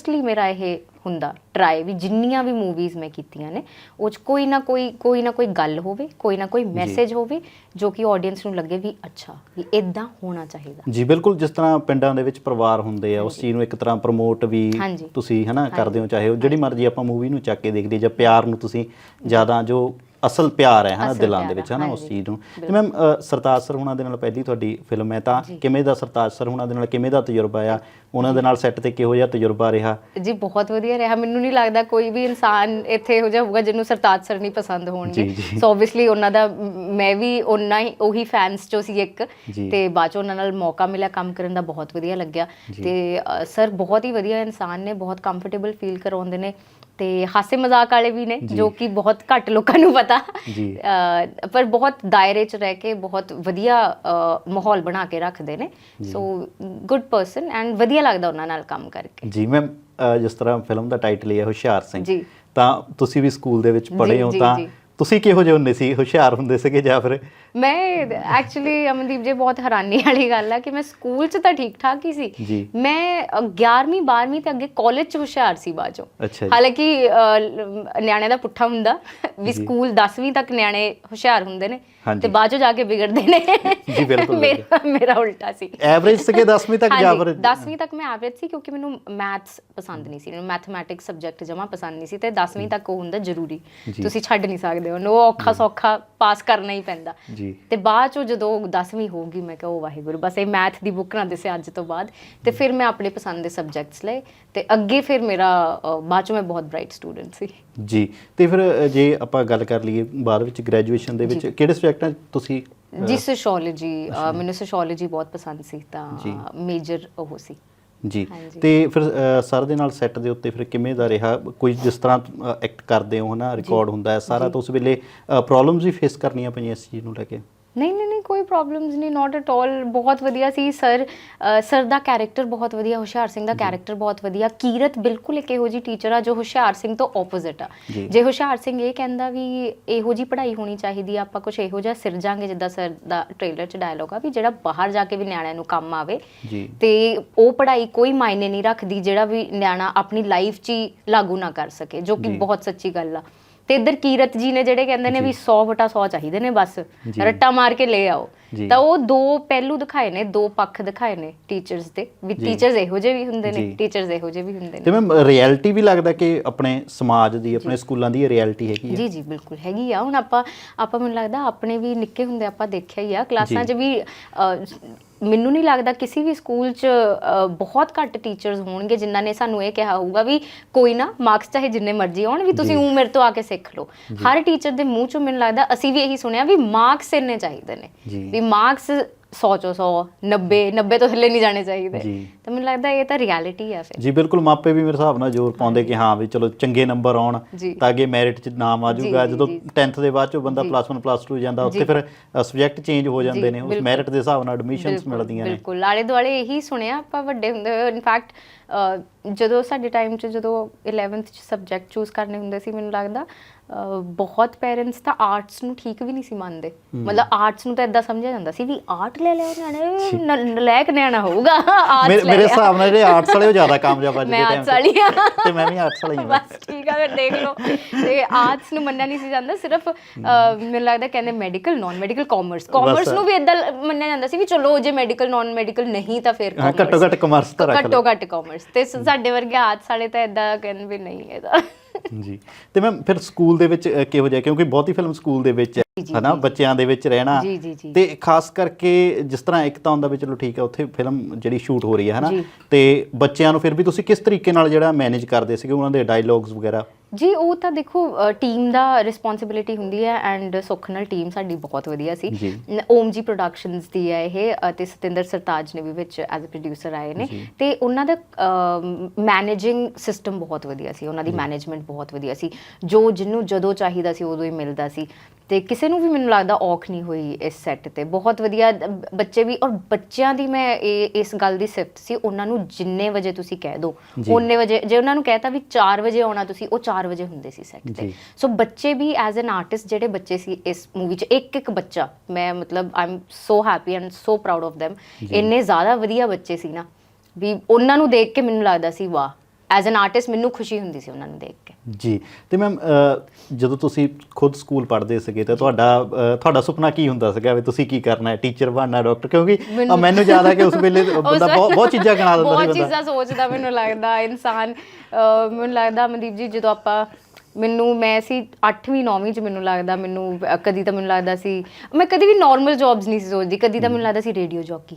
ਮੋਸਟਲੀ ਮੇਰਾ ਇਹ ਹੁੰਦਾ ਟਰਾਈ ਵੀ ਜਿੰਨੀਆਂ ਵੀ ਮੂਵੀਜ਼ ਮੈਂ ਕੀਤੀਆਂ ਨੇ ਉਹ ਚ ਕੋਈ ਨਾ ਕੋਈ ਕੋਈ ਨਾ ਕੋਈ ਗੱਲ ਹੋਵੇ ਕੋਈ ਨਾ ਕੋਈ ਮੈਸੇਜ ਹੋਵੇ ਜੋ ਕਿ ਆਡੀਅנס ਨੂੰ ਲੱਗੇ ਵੀ ਅੱਛਾ ਵੀ ਇਦਾਂ ਹੋਣਾ ਚਾਹੀਦਾ। ਜੀ ਬਿਲਕੁਲ ਜਿਸ ਤਰ੍ਹਾਂ ਪਿੰਡਾਂ ਦੇ ਵਿੱਚ ਪਰਿਵਾਰ ਹੁੰਦੇ ਆ ਉਸ ਚੀਜ਼ ਨੂੰ ਇੱਕ ਤਰ੍ਹਾਂ ਪ੍ਰਮੋਟ ਵੀ। ਤੁਸੀਂ ਹਨਾ ਕਰਦੇ ਹੋ ਚਾਹੇ ਉਹ ਜਿਹੜੀ ਮਰਜ਼ੀ ਆਪਾਂ ਮੂਵੀ ਨੂੰ ਚੱਕ ਕੇ ਦੇਖ ਲਈਏ ਜਾਂ ਪਿਆਰ ਨੂੰ ਤੁਸੀਂ ਜ਼ਿਆਦਾ ਜੋ ਅਸਲ ਪਿਆਰ ਹੈ ਹਨਾ ਅਸਲ ਦਿਲਾਂ ਦੇ ਪਿਆਰ ਵਿੱਚ ਹਨਾ ਉਸ ਹਾਂਜੀ। ਚੀਜ਼ ਨੂੰ। ਤੇ ਮੈਮ ਸਰਤਾਜ ਸਰ ਹੁਣਾਂ ਦੇ ਨਾਲ ਪਹਿਲੀ ਤੁਹਾਡੀ ਫਿਲਮ ਹੈ ਤਾਂ ਕਿਵੇਂ ਦਾ ਸਰਤਾਜ ਸਰ ਹੁਣਾਂ ਦੇ ਨਾਲ ਕਿਵੇਂ ਦਾ ਤਜਰਬਾ ਆ ਉਹਨਾਂ ਦੇ ਨਾਲ ਸੈੱਟ ਤੇ ਕਿਹੋ ਜਿਹਾ ਤਜਰਬਾ ਰਿਹਾ? ਜੀ ਬਹੁਤ ਵਧੀਆ ਰਿਹਾ। ਮੈਨੂੰ ਨਹੀਂ ਲੱਗਦਾ ਕੋਈ ਵੀ ਇਨਸਾਨ ਇੱਥੇ ਇਹੋ ਜਿਹਾ ਹੋਊਗਾ ਜਿਹਨੂੰ ਸਰਤਾਜ ਸਰ ਨਹੀਂ ਪਸੰਦ ਹੋਣਗੇ। ਜੀ, ਜੀ। ਸੋ ਆਬਵੀਅਸਲੀ ਉਹਨਾਂ ਦਾ ਮ- ਮੈਂ ਵੀ ਉਹਨਾਂ ਹੀ ਉਹੀ ਫੈਨਸ ਚੋਂ ਸੀ ਇੱਕ। ਜੀ। ਤੇ ਬਾਅਦ ਚ ਉਹਨਾਂ ਨਾਲ ਮੌਕਾ ਮਿਲਿਆ ਕੰਮ ਕਰਨ ਦਾ ਬਹੁਤ ਵਧੀਆ ਲੱਗਿਆ। ਜੀ। ਤੇ ਸਰ ਬਹੁਤ ਹੀ ਵਧੀਆ ਇਨਸਾਨ ਨੇ ਬਹੁਤ ਕੰਫਰਟੇਬਲ ਫੀਲ ਕਰਾਉਂਦੇ ਨੇ। ਤੇ ਹਾਸੇ ਮਜ਼ਾਕ ਵਾਲੇ ਵੀ ਨੇ ਜੀ। ਕਿ ਬਹੁਤ ਘੱਟ ਲੋਕਾਂ ਨੂੰ ਪਤਾ ਜੀ। ਪਰ ਬਹੁਤ ਦਾਇਰੇ 'ਚ ਰਹਿ ਕੇ ਬਹੁਤ ਵਧੀਆ ਮਾਹੌਲ ਬਣਾ ਕੇ ਰੱਖਦੇ ਨੇ ਸੋ ਗੁੱਡ ਪਰਸਨ ਐਂਡ ਵਧੀਆ ਲੱਗਦਾ ਉਹਨਾਂ ਨਾਲ ਕੰਮ ਕਰਕੇ ਜੀ ਮੈਮ ਜਿਸ ਤਰ੍ਹਾਂ ਫਿਲਮ ਦਾ ਟਾਈਟਲ ਹੀ ਹੈ ਹੁਸ਼ਿਆਰ ਸਿੰਘ ਜੀ। ਤਾਂ ਤੁਸੀਂ ਵੀ ਸਕੂਲ ਦੇ ਵਿੱਚ ਪੜ੍ਹੇ ਹੋ ਤਾਂ। ਤੁਸੀਂ ਕਿਹੋ ਜਿਹੇ ਹੁੰਦੇ ਸੀ ਹੁਸ਼ਿਆਰ ਹੁੰਦੇ ਸੀਗੇ ਜਾਂ ਫਿਰ ਮੈਂ ਐਕਚੁਅਲੀ ਅਮਨਦੀਪ ਜੀ ਬਹੁਤ ਹੈਰਾਨੀ ਵਾਲੀ ਗੱਲ ਆ ਕਿ ਮੈਂ ਸਕੂਲ 'ਚ ਤਾਂ ਠੀਕ ਠਾਕ ਹੀ ਸੀ। ਮੈਂ ਅ, 11ਵੀਂ 12ਵੀਂ ਤੇ ਅੱਗੇ ਕਾਲਜ 'ਚ ਹੁਸ਼ਿਆਰ ਸੀ ਬਾਜੋ ਹਾਲਾਂਕਿ ਨਿਆਣੇ ਦਾ ਪੁੱਠਾ ਹੁੰਦਾ ਵੀ। ਸਕੂਲ 10ਵੀਂ ਤੱਕ ਨਿਆਣੇ ਹੁਸ਼ਿਆਰ ਹੁੰਦੇ ਨੇ। ਤੇ ਬਾਅਦ 'ਚੋਂ ਜਾ ਕੇ ਵਿਗੜਦੇ ਨੇ। ਜੀ, ਬਿਲਕੁਲ, ਮੇਰਾ ਮੇਰਾ ਉਲਟਾ ਸੀ। ਐਵਰੇਜ ਸੀਗੇ 10ਵੀਂ ਤੱਕ ਜਾਂ ਫਿਰ 10ਵੀਂ ਤੱਕ ਮੈਂ ਐਵਰੇਜ ਸੀ ਕਿਉਂਕਿ ਮੈਨੂੰ ਮੈਥਸ ਪਸੰਦ ਨਹੀਂ ਸੀ। ਮੈਨੂੰ ਮੈਥਮੈਟਿਕਸ ਸਬਜੈਕਟ ਜਮਾ ਪਸੰਦ ਨਹੀਂ ਸੀ ਤੇ 10ਵੀਂ ਤੱਕ ਉਹ ਹੁੰਦਾ ਜ਼ਰੂਰੀ। ਤੁਸੀਂ ਛੱਡ ਨਹੀਂ ਸਕਦੇ ਉਹਨੂੰ। ਉਹ ਔਖਾ ਸੌਖਾ ਪਾਸ ਕਰਨਾ ਹੀ ਪੈਂਦਾ। ਜੀ। ਤੇ ਬਾਅਦ ਚੋਂ ਜਦੋਂ 10ਵੀਂ ਹੋਊਗੀ ਮੈਂ ਕਿਹਾ ਉਹ ਵਾਹਿਗੁਰੂ ਬਸ ਇਹ ਮੈਥ ਦੀ ਬੁੱਕ ਨਾ ਦਿਸੇ ਅੱਜ ਤੋਂ ਬਾਅਦ। ਤੇ ਫਿਰ ਮੈਂ ਆਪਣੇ ਪਸੰਦ ਦੇ ਸਬਜੈਕਟਸ ਲਏ ਤੇ ਅੱਗੇ ਫਿਰ ਮੇਰਾ ਬਾਅਦ ਚੋਂ ਮੈਂ ਬਹੁਤ ਬ੍ਰਾਈਟ ਸਟੂਡੈਂਟ ਸੀ। ਜੀ। ਤੇ ਫਿਰ ਜੇ ਆਪਾਂ ਗੱਲ ਕਰ ਲਈਏ ਬਾਅਦ ਵਿੱਚ ਗ੍ਰੈਜੂਏਸ਼ਨ ਦੇ ਵਿੱਚ ਕਿਹੜੇ ਸਬਜੈਕਟਾਂ ਤੁਸੀਂ ਜੀ ਸੋਸ਼ੀਓਲੋਜੀ ਮੈਨੂੰ ਸੋਸ਼ੀਓਲੋਜੀ ਬਹੁਤ ਪਸੰਦ ਸੀ ਤਾਂ। ਮੇਜਰ ਉਹ ਸੀ। ਜੀ। ਤੇ ਫਿਰ ਸਰ ਦੇ ਨਾਲ ਸੈੱਟ ਦੇ ਉੱਤੇ ਫਿਰ ਕਿਵੇਂ ਦਾ ਰਿਹਾ? ਕੋਈ ਜਿਸ ਤਰ੍ਹਾਂ ਐਕਟ ਕਰਦੇ ਹੋ ਹਨਾ ਰਿਕਾਰਡ ਹੁੰਦਾ ਹੈ ਸਾਰਾ ਤਾਂ ਉਸ ਵੇਲੇ ਪ੍ਰੋਬਲਮਸ ਵੀ ਫੇਸ ਕਰਨੀਆਂ ਪਈਆਂ ਇਸ ਚੀਜ਼ ਨੂੰ ਲੈ ਕੇ। ਨਹੀਂ ਕੋਈ ਪ੍ਰੋਬਲਮਸ ਨਹੀਂ ਨਾਟ ਐਟ ਆਲ ਬਹੁਤ ਵਧੀਆ ਸੀ ਸਰ ਸਰ ਦਾ ਕੈਰੈਕਟਰ ਬਹੁਤ ਵਧੀਆ ਹੁਸ਼ਿਆਰ ਸਿੰਘ ਦਾ ਕੈਰੈਕਟਰ ਬਹੁਤ ਵਧੀਆ। ਕੀਰਤ ਬਿਲਕੁਲ ਇੱਕ ਇਹੋ ਜੀ ਟੀਚਰ ਆ ਜੋ ਹੁਸ਼ਿਆਰ ਸਿੰਘ ਤੋਂ ਆਪੋਜ਼ਿਟ ਆ। ਜੀ। ਹੁਸ਼ਿਆਰ ਸਿੰਘ ਇਹ ਕਹਿੰਦਾ ਵੀ ਇਹੋ ਜੀ ਪੜ੍ਹਾਈ ਹੋਣੀ ਚਾਹੀਦੀ ਆ ਆਪਾਂ ਕੁਝ ਇਹੋ ਜਿਹਾ ਸਿਰਜਾਂਗੇ ਜਿੱਦਾਂ ਸਰ ਦਾ ਟ੍ਰੇਲਰ 'ਚ ਡਾਇਲੋਗ ਆ ਵੀ ਜਿਹੜਾ ਬਾਹਰ ਜਾ ਕੇ ਵੀ ਨਿਆਣਿਆਂ ਨੂੰ ਕੰਮ ਆਵੇ। ਤੇ ਉਹ ਪੜ੍ਹਾਈ ਕੋਈ ਮਾਇਨੇ ਨਹੀਂ ਰੱਖਦੀ ਜਿਹੜਾ ਵੀ ਨਿਆਣਾ ਆਪਣੀ ਲਾਈਫ 'ਚ ਹੀ ਲਾਗੂ ਨਾ ਕਰ ਸਕੇ ਜੋ ਕਿ। ਬਹੁਤ ਸੱਚੀ ਗੱਲ ਆ। ਤੇ ਇੱਧਰ ਕੀਰਤ ਜੀ ਨੇ ਜਿਹੜੇ ਕਹਿੰਦੇ ਨੇ ਵੀ 100 ਵਟਾ 100 ਚਾਹੀਦੇ ਨੇ ਬਸ। ਰੱਟਾ ਮਾਰ ਕੇ ਲੈ ਆਓ। ਤਾਂ ਉਹ ਦੋ ਪਹਿਲੂ ਦਿਖਾਏ ਨੇ ਦੋ ਪੱਖ ਦਿਖਾਏ ਨੇ ਟੀਚਰਸ ਦੇ ਵੀ। ਟੀਚਰਸ ਇਹੋ ਜਿਹੇ ਵੀ ਹੁੰਦੇ ਨੇ। ਟੀਚਰਸ ਇਹੋ ਜਿਹੇ ਵੀ ਹੁੰਦੇ ਤੇ ਨੇ ਮੈਮ ਰਿਐਲਿਟੀ ਵੀ ਲੱਗਦਾ ਕਿ ਆਪਣੇ ਸਮਾਜ ਦੀ ਆਪਣੇ ਸਕੂਲਾਂ ਦੀ ਰਿਐਲਿਟੀ ਹੈਗੀ ਹੈ ਜੀ ਜੀ ਬਿਲਕੁਲ ਹੈਗੀ ਆ ਹੁਣ ਆਪਾਂ ਆਪਾਂ ਮੈਨੂੰ ਲੱਗਦਾ ਆਪਣੇ ਵੀ ਨਿੱਕੇ ਹੁੰਦੇ ਆਪਾਂ ਦੇਖਿਆ ਹੀ ਆ ਕਲਾਸਾਂ 'ਚ ਵੀ ਮੈਨੂੰ ਨਹੀਂ ਲੱਗਦਾ ਕਿਸੇ ਵੀ ਸਕੂਲ 'ਚ ਬਹੁਤ ਘੱਟ ਟੀਚਰਸ ਹੋਣਗੇ ਜਿਨ੍ਹਾਂ ਨੇ ਸਾਨੂੰ ਇਹ ਕਿਹਾ ਹੋਊਗਾ ਵੀ ਕੋਈ ਨਾ ਮਾਰਕਸ ਚਾਹੇ ਜਿੰਨੇ ਮਰਜ਼ੀ ਆਉਣ ਵੀ ਤੁਸੀਂ। ਉਹ ਮੇਰੇ ਤੋਂ ਆ ਕੇ ਸਿੱਖ ਲਓ ਹਰ ਟੀਚਰ ਦੇ ਮੂੰਹ 'ਚੋਂ ਮੈਨੂੰ ਲੱਗਦਾ ਅਸੀਂ ਵੀ ਇਹੀ ਸੁਣਿਆ ਵੀ ਮਾਰਕਸ ਇੰਨੇ ਚਾਹੀਦੇ ਨੇ। ਵੀ ਮਾਰਕਸ 100 ਚੋਂ 100 90 90 ਤੋਂ ਥੱਲੇ ਨਹੀਂ ਜਾਣੇ ਚਾਹੀਦੇ ਜੀ। ਤਾਂ ਮੈਨੂੰ ਲੱਗਦਾ ਇਹ ਤਾਂ ਰਿਐਲਿਟੀ ਆ ਫਿਰ ਜੀ ਬਿਲਕੁਲ ਮਾਪੇ ਵੀ ਮੇਰੇ ਹਿਸਾਬ ਨਾਲ ਜ਼ੋਰ ਪਾਉਂਦੇ ਕਿ ਹਾਂ ਵੀ ਚਲੋ ਚੰਗੇ ਨੰਬਰ ਆਉਣ ਜੀ। ਤਾਂ ਅੱਗੇ ਮੈਰਿਟ 'ਚ ਨਾਮ ਆ ਜਾਊਗਾ ਜੀ, ਜਦੋਂ ਜੀ। 10th ਦੇ ਬਾਅਦ 'ਚੋਂ ਬੰਦਾ ਜੀ। ਪਲੱਸ 1 ਪਲੱਸ 2 ਜਾਂਦਾ ਉੱਥੇ ਜੀ। ਫਿਰ ਸਬਜੈਕਟ ਚੇਂਜ ਹੋ ਜਾਂਦੇ ਨੇ ਉਸ ਬਿਲਕੁਲ। ਮੈਰਿਟ ਦੇ ਹਿਸਾਬ ਨਾਲ ਐਡਮਿਸ਼ਨਸ ਬਿਲਕੁਲ, ਮਿਲਦੀਆਂ ਨੇ ਬਿਲਕੁਲ ਆਲੇ ਦੁਆਲੇ ਇਹੀ ਸੁਣਿਆ ਆਪਾਂ ਵੱਡੇ ਹੁੰਦੇ ਹੋਏ ਇਨਫੈਕਟ ਜਦੋਂ ਸਾਡੇ ਟਾਈਮ 'ਚ ਜਦੋਂ 11th 'ਚ ਸਬਜੈਕਟ ਚੂਜ਼ ਕਰਨੇ ਹੁੰਦੇ ਸੀ ਮੈਨੂੰ ਲੱਗਦਾ ਬਹੁਤ ਪੇਰੈਂਟਸ ਤਾਂ ਆਰਟਸ ਨੂੰ ਠੀਕ ਵੀ ਨਹੀਂ ਸੀ ਮੰਨਦੇ। ਮਤਲਬ ਆਰਟਸ ਨੂੰ ਤਾਂ ਇਦਾਂ ਸਮਝਿਆ ਜਾਂਦਾ ਸੀ ਵੀ ਆਰਟ ਲੈ ਲਿਆ ਨਿਆਣੇ ਨ- ਨਲਾਇਕ ਨਿਆਣਾ ਹੋਊਗਾ ਆਰਟਸ ਮੇਰੇ ਹਿਸਾਬ ਨਾਲ ਜਿਹੜੇ ਆਰਟਸ ਵਾਲੇ ਉਹ ਜ਼ਿਆਦਾ ਕਾਮਯਾਬ ਅੱਜ ਦੇ ਟਾਈਮ ਆਰਟਸ ਵਾਲੀ ਆ। ਤੇ ਮੈਂ ਵੀ ਆਰਟਸ ਵਾਲਾ ਹੀ ਬਸ ਠੀਕ ਆ ਫਿਰ ਦੇਖ ਲਓ। ਤੇ ਆਰਟਸ ਨੂੰ ਮੰਨਿਆ ਨਹੀਂ ਸੀ ਜਾਂਦਾ ਸਿਰਫ ਮੈਨੂੰ ਲੱਗਦਾ ਕਹਿੰਦੇ medical non medical commerce commerce ਨੂੰ ਵੀ ਇਦਾਂ ਮੰਨਿਆ ਜਾਂਦਾ ਸੀ ਵੀ ਚਲੋ ਜੇ ਮੈਡੀਕਲ ਨਾਨ ਮੈਡੀਕਲ ਨਹੀਂ ਤਾਂ ਫਿਰ ਘੱਟੋ ਘੱਟ ਕਮਰਸ ਤਾਂ ਰੱਖ ਘੱਟੋ ਘੱਟ ਕਾਮਰਸ ਤੇ ਸਾਡੇ ਵਰਗੇ ਆਰਟਸ ਵਾਲੇ ਤਾਂ ਇਦਾਂ ਕਹਿੰਦੇ ਵੀ ਨਹੀਂ ਇਹਦਾ ਜੀ। ਤੇ ਮੈਮ, ਫਿਰ ਸਕੂਲ ਦੇ ਵਿੱਚ ਕਿਹੋ ਜਿਹਾ? ਕਿਉਂਕਿ ਬਹੁਤੀ ਫਿਲਮ ਸਕੂਲ ਦੇ ਵਿੱਚ ਹੈ। ਹਨਾ ਬੱਚਿਆਂ ਦੇ ਵਿੱਚ ਰਹਿਣਾ। ਜੀ, ਜੀ, ਜੀ। ਤੇ ਖਾਸ ਕਰਕੇ ਜਿਸ ਤਰ੍ਹਾਂ ਇੱਕ ਤਾਂ ਹੁੰਦਾ ਵੀ ਚਲੋ ਠੀਕ ਹੈ ਉੱਥੇ ਫਿਲਮ ਜਿਹੜੀ ਸ਼ੂਟ ਹੋ ਰਹੀ ਹੈ ਹਨਾ। ਜੀ। ਤੇ ਬੱਚਿਆਂ ਨੂੰ ਫਿਰ ਵੀ ਤੁਸੀਂ ਕਿਸ ਤਰੀਕੇ ਨਾਲ ਜਿਹੜਾ ਮੈਨੇਜ ਕਰਦੇ ਸੀਗੇ ਉਹਨਾਂ ਦੇ ਡਾਇਲੌਗਸ ਵਗੈਰਾ? ਜੀ ਉਹ ਤਾਂ ਦੇਖੋ ਟੀਮ ਦਾ ਰਿਸਪੌਂਸਿਬਿਲਿਟੀ ਹੁੰਦੀ ਹੈ ਐਂਡ ਸੁੱਖ ਨਾਲ ਟੀਮ ਸਾਡੀ ਬਹੁਤ ਵਧੀਆ ਸੀ। ਜੀ। ਨ- ਓਮ ਜੀ ਪ੍ਰੋਡਕਸ਼ਨਸ ਦੀ ਹੈ ਇਹ ਅਤੇ ਸਤਿੰਦਰ ਸਰਤਾਜ ਨੇ ਵੀ ਵਿੱਚ ਐਜ਼ ਅ ਪ੍ਰੋਡਿਊਸਰ ਆਏ ਨੇ। ਜੀ। ਤੇ ਉਹਨਾਂ ਦਾ ਮੈਨੇਜਿੰਗ ਸਿਸਟਮ ਬਹੁਤ ਵਧੀਆ ਸੀ ਉਹਨਾਂ ਦੀ ਮੈਨੇਜਮੈਂਟ ਬਹੁਤ ਵਧੀਆ ਸੀ। ਜੋ ਜਿਹਨੂੰ ਜਦੋਂ ਚਾਹੀਦਾ ਸੀ ਉਦੋਂ ਹੀ ਮਿਲਦਾ ਸੀ। ਤੇ ਕਿਸੇ ਨੂੰ ਵੀ ਮੈਨੂੰ ਲੱਗਦਾ ਔਖ ਨਹੀਂ ਹੋਈ ਇਸ ਸੈੱਟ ਤੇ। ਬਹੁਤ ਵਧੀਆ ਦ- ਬੱਚੇ ਵੀ ਔਰ ਬੱਚਿਆਂ ਦੀ ਮੈਂ ਇਹ ਇਸ ਗੱਲ ਦੀ ਸਿਫਤ ਸੀ ਉਹਨਾਂ ਨੂੰ ਜਿੰਨੇ ਵਜੇ ਤੁਸੀਂ ਕਹਿ ਦਿਓ ਜੀ। ਉਨੇ ਵਜੇ ਜੇ ਉਹਨਾਂ ਨੂੰ ਕਹਿਤਾ ਵੀ 4 ਵਜੇ ਆਉਣਾ ਤੁਸੀਂ ਉਹ 4 ਵਜੇ ਹੁੰਦੇ ਸੀ ਸੈੱਟ ਤੇ। ਸੋ ਬੱਚੇ ਵੀ ਐਜ਼ ਐਨ ਆਰਟਿਸਟ ਜਿਹੜੇ ਬੱਚੇ ਸੀ ਇਸ ਮੂਵੀ 'ਚ ਇੱਕ ਇੱਕ ਬੱਚਾ ਮੈਂ ਮਤਲਬ I am so happy and so proud of them ਇੰਨੇ ਜ਼ਿਆਦਾ ਵਧੀਆ ਬੱਚੇ ਸੀ ਨਾ ਵੀ ਉਹਨਾਂ ਨੂੰ ਦੇਖ ਕੇ ਮੈਨੂੰ ਲੱਗਦਾ ਸੀ ਵਾਹ ਐਜ਼ ਐਨ ਆਰਟਿਸਟ ਮੈਨੂੰ ਖੁਸ਼ੀ ਹੁੰਦੀ ਸੀ ਉਹਨਾਂ ਨੂੰ ਦੇਖ ਕੇ। ਜੀ। ਤੇ ਮੈਮ ਜਦੋਂ ਤੁਸੀਂ ਖੁਦ ਸਕੂਲ ਪੜ੍ਹਦੇ ਸੀਗੇ ਤਾਂ ਤੁਹਾਡਾ ਤੁਹਾਡਾ ਸੁਪਨਾ ਕੀ ਹੁੰਦਾ ਸੀਗਾ ਵੀ ਤੁਸੀਂ ਕੀ ਕਰਨਾ ਹੈ ਟੀਚਰ ਬਣਨਾ ਡਾਕਟਰ? ਕਿਉਂਕਿ ਮੈਨੂੰ- ਯਾਦ ਹੈ ਕਿ ਉਸ ਵੇਲੇ ਬੰਦਾ ਬਹੁਤ ਬਹੁਤ ਚੀਜ਼ਾਂ ਗਿਣਾ ਦਿੰਦਾ ਸੀ ਬਹੁਤ ਚੀਜ਼ਾਂ ਸੋਚਦਾ ਮੈਨੂੰ ਲੱਗਦਾ ਇਨਸਾਨ ਮੈਨੂੰ ਲੱਗਦਾ ਮਨਦੀਪ ਜੀ ਜਦੋਂ ਆਪਾਂ ਮੈਨੂੰ ਮੈਂ ਸੀ 8ਵੀਂ 9ਵੀਂ ਚ ਮੈਨੂੰ ਲੱਗਦਾ ਮੈਨੂੰ ਕਦੀ ਤਾਂ ਮੈਨੂੰ ਲੱਗਦਾ ਸੀ ਮੈਂ ਕਦੀ ਵੀ ਨਾਰਮਲ ਜੌਬਸ ਨਹੀਂ ਸੀ ਸੋਚਦੀ ਕਦੀ ਤਾਂ ਮੈਨੂੰ ਲੱਗਦਾ ਸੀ ਰੇਡੀਓ ਜੌਕੀ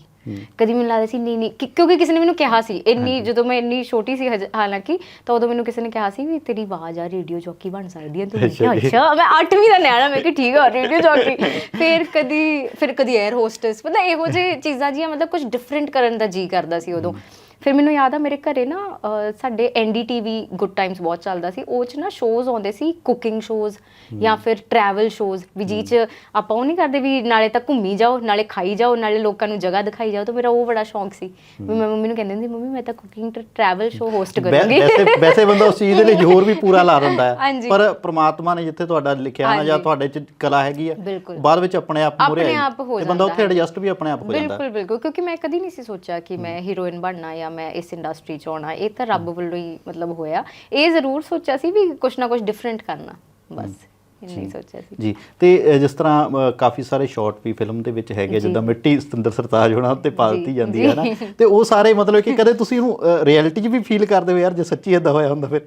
ਕਦੀ ਮੈਨੂੰ ਲੱਗਦਾ ਸੀ ਨਹੀਂ ਨਹੀਂ ਕਿ- ਕਿਉਂਕਿ ਕਿਸੇ ਨੇ ਮੈਨੂੰ ਕਿਹਾ ਸੀ ਇੰਨੀ ਜਦੋਂ ਮੈਂ ਇੰਨੀ ਛੋਟੀ ਸੀ ਹਜੇ- ਹਾਲਾਂਕਿ ਤਾਂ ਉਦੋਂ ਮੈਨੂੰ ਕਿਸੇ ਨੇ ਕਿਹਾ ਸੀ ਵੀ ਤੇਰੀ ਆਵਾਜ਼ ਆ ਰੇਡੀਓ ਜੌਕੀ ਬਣ ਸਕਦੀ ਹੈ ਤੂੰ ਮੈਂ ਕਿਹਾ, ਅੱਛਾ ਜੀ। ਅੱਛਾ ਮੈਂ 8ਵੀਂ ਦਾ ਨਿਆਣਾ ਮੈਂ ਕਿ ਠੀਕ ਆ ਰੇਡੀਓ ਜੌਕੀ ਫਿਰ ਕਦੀ ਫਿਰ ਕਦੀ 에ਅਰ ਹੋਸਟਸ ਮਤਲਬ ਇਹੋ ਜਿਹੀ ਚੀਜ਼ਾਂ ਜੀਆਂ ਮਤਲਬ ਕੁਝ ਡਿਫਰੈਂਟ ਕਰਨ ਦਾ ਜੀ ਕਰਦਾ ਸੀ ਉਦੋਂ। ਫਿਰ ਮੈਨੂੰ ਯਾਦ ਆ ਮੇਰੇ ਘਰੇ ਨਾ ਸਾਡੇ ਐਨਡੀਟੀਵੀ ਗੁੱਡ ਟਾਈਮਸ ਬਹੁਤ ਚੱਲਦਾ ਸੀ ਉਹ ਚ ਨਾ ਸ਼ੋਜ਼ ਆਉਂਦੇ ਸੀ ਕੁਕਿੰਗ ਸ਼ੋਜ਼ ਜਾਂ ਫਿਰ ਟਰੈਵਲ ਸ਼ੋਜ਼ ਵੀ ਜੀ ਚ ਆਪਾਂ ਉਹ ਨਹੀਂ ਕਰਦੇ ਵੀ ਨਾਲੇ ਤਾਂ ਘੁੰਮੀ ਜਾਓ ਨਾਲੇ ਖਾਈ ਜਾਓ ਨਾਲੇ ਲੋਕਾਂ ਨੂੰ ਜਗ੍ਹਾ ਦਿਖਾਈ ਜਾਓ ਤਾਂ ਮੇਰਾ ਉਹ ਬੜਾ ਸ਼ੌਂਕ ਸੀ ਵੀ ਮੈਂ ਮੰਮੀ ਨੂੰ ਕਹਿੰਦੀ ਹੁੰਦੀ ਮੰਮੀ ਮੈਂ ਤਾਂ ਕੁਕਿੰਗ ਟਰੈਵਲ ਸ਼ੋ ਹੋਸਟ ਕਰੂੰਗੀ ਵੈਸੇ ਵੈਸੇ ਬੰਦਾ ਉਸ ਚੀਜ਼ ਦੇ ਲਈ ਜ਼ੋਰ ਵੀ ਪੂਰਾ ਲਾ ਦਿੰਦਾ ਹੈ। ਪਰ ਪ੍ਰਮਾਤਮਾ ਨੇ ਜਿੱਥੇ ਤੁਹਾਡਾ ਲਿਖਿਆ ਨਾ ਜਾਂ। ਤੁਹਾਡੇ ਚ ਕਲਾ ਹੈਗੀ ਬਿਲਕੁਲ। ਬਾਅਦ ਵਿੱਚ ਆਪਣੇ ਆਪ ਮੂਹਰੇ ਆਪਣੇ। ਆਪ ਹੋ ਤੇ ਬੰਦਾ ਜਾਂਦਾ ਉੱਥੇ। ਐਡਜਸਟ ਵੀ ਆਪਣੇ ਆਪ ਹੋ ਜਾਂਦਾ। ਬਿਲਕੁਲ ਬਿਲਕੁਲ ਕਿਉਂਕਿ ਮੈਂ ਕਦੀ ਨਹੀਂ ਸੀ ਸੋਚਿਆ ਕਿ ਮੈਂ ਹੀਰੋਇਨ ਬਣਨਾ ਜਾਂ ਮੈਂ ਇਸ ਇੰਡਸਟਰੀ 'ਚ ਆਉਣਾ ਇਹ ਤਾਂ ਰੱਬ ਵੱਲੋਂ ਹੀ ਮਤਲਬ ਹੋਇਆ। ਇਹ ਜ਼ਰੂਰ ਸੋਚਿਆ ਸੀ ਵੀ ਕੁਛ ਨਾ ਕੁਛ ਡਿਫਰੈਂਟ ਕਰਨਾ ਬਸ। ਇਹ ਨਹੀਂ ਸੋਚਿਆ ਸੀ। ਜੀ। ਤੇ ਜਿਸ ਤਰ੍ਹਾਂ ਕਾਫੀ ਸਾਰੇ ਸ਼ਾਰਟ ਵੀ ਫਿਲਮ ਦੇ ਵਿੱਚ ਹੈਗੇ ਜਿੱਦਾਂ ਮਿੱਟੀ ਸਤਿੰਦਰ ਸਰਤਾਜ ਹੋਣਾ ਉੱਤੇ ਪਾਲਤੀ ਜਾਂਦੀ ਹੈ ਨਾ। ਤੇ ਉਹ ਸਾਰੇ ਮਤਲਬ ਕਿ ਕਦੇ ਤੁਸੀਂ ਉਹਨੂੰ ਰਿਐਲਿਟੀ 'ਚ ਵੀ ਫੀਲ ਕਰਦੇ ਹੋ ਯਾਰ ਜੇ ਸੱਚੀ ਏਦਾਂ ਹੋਇਆ ਹੁੰਦਾ ਫਿਰ।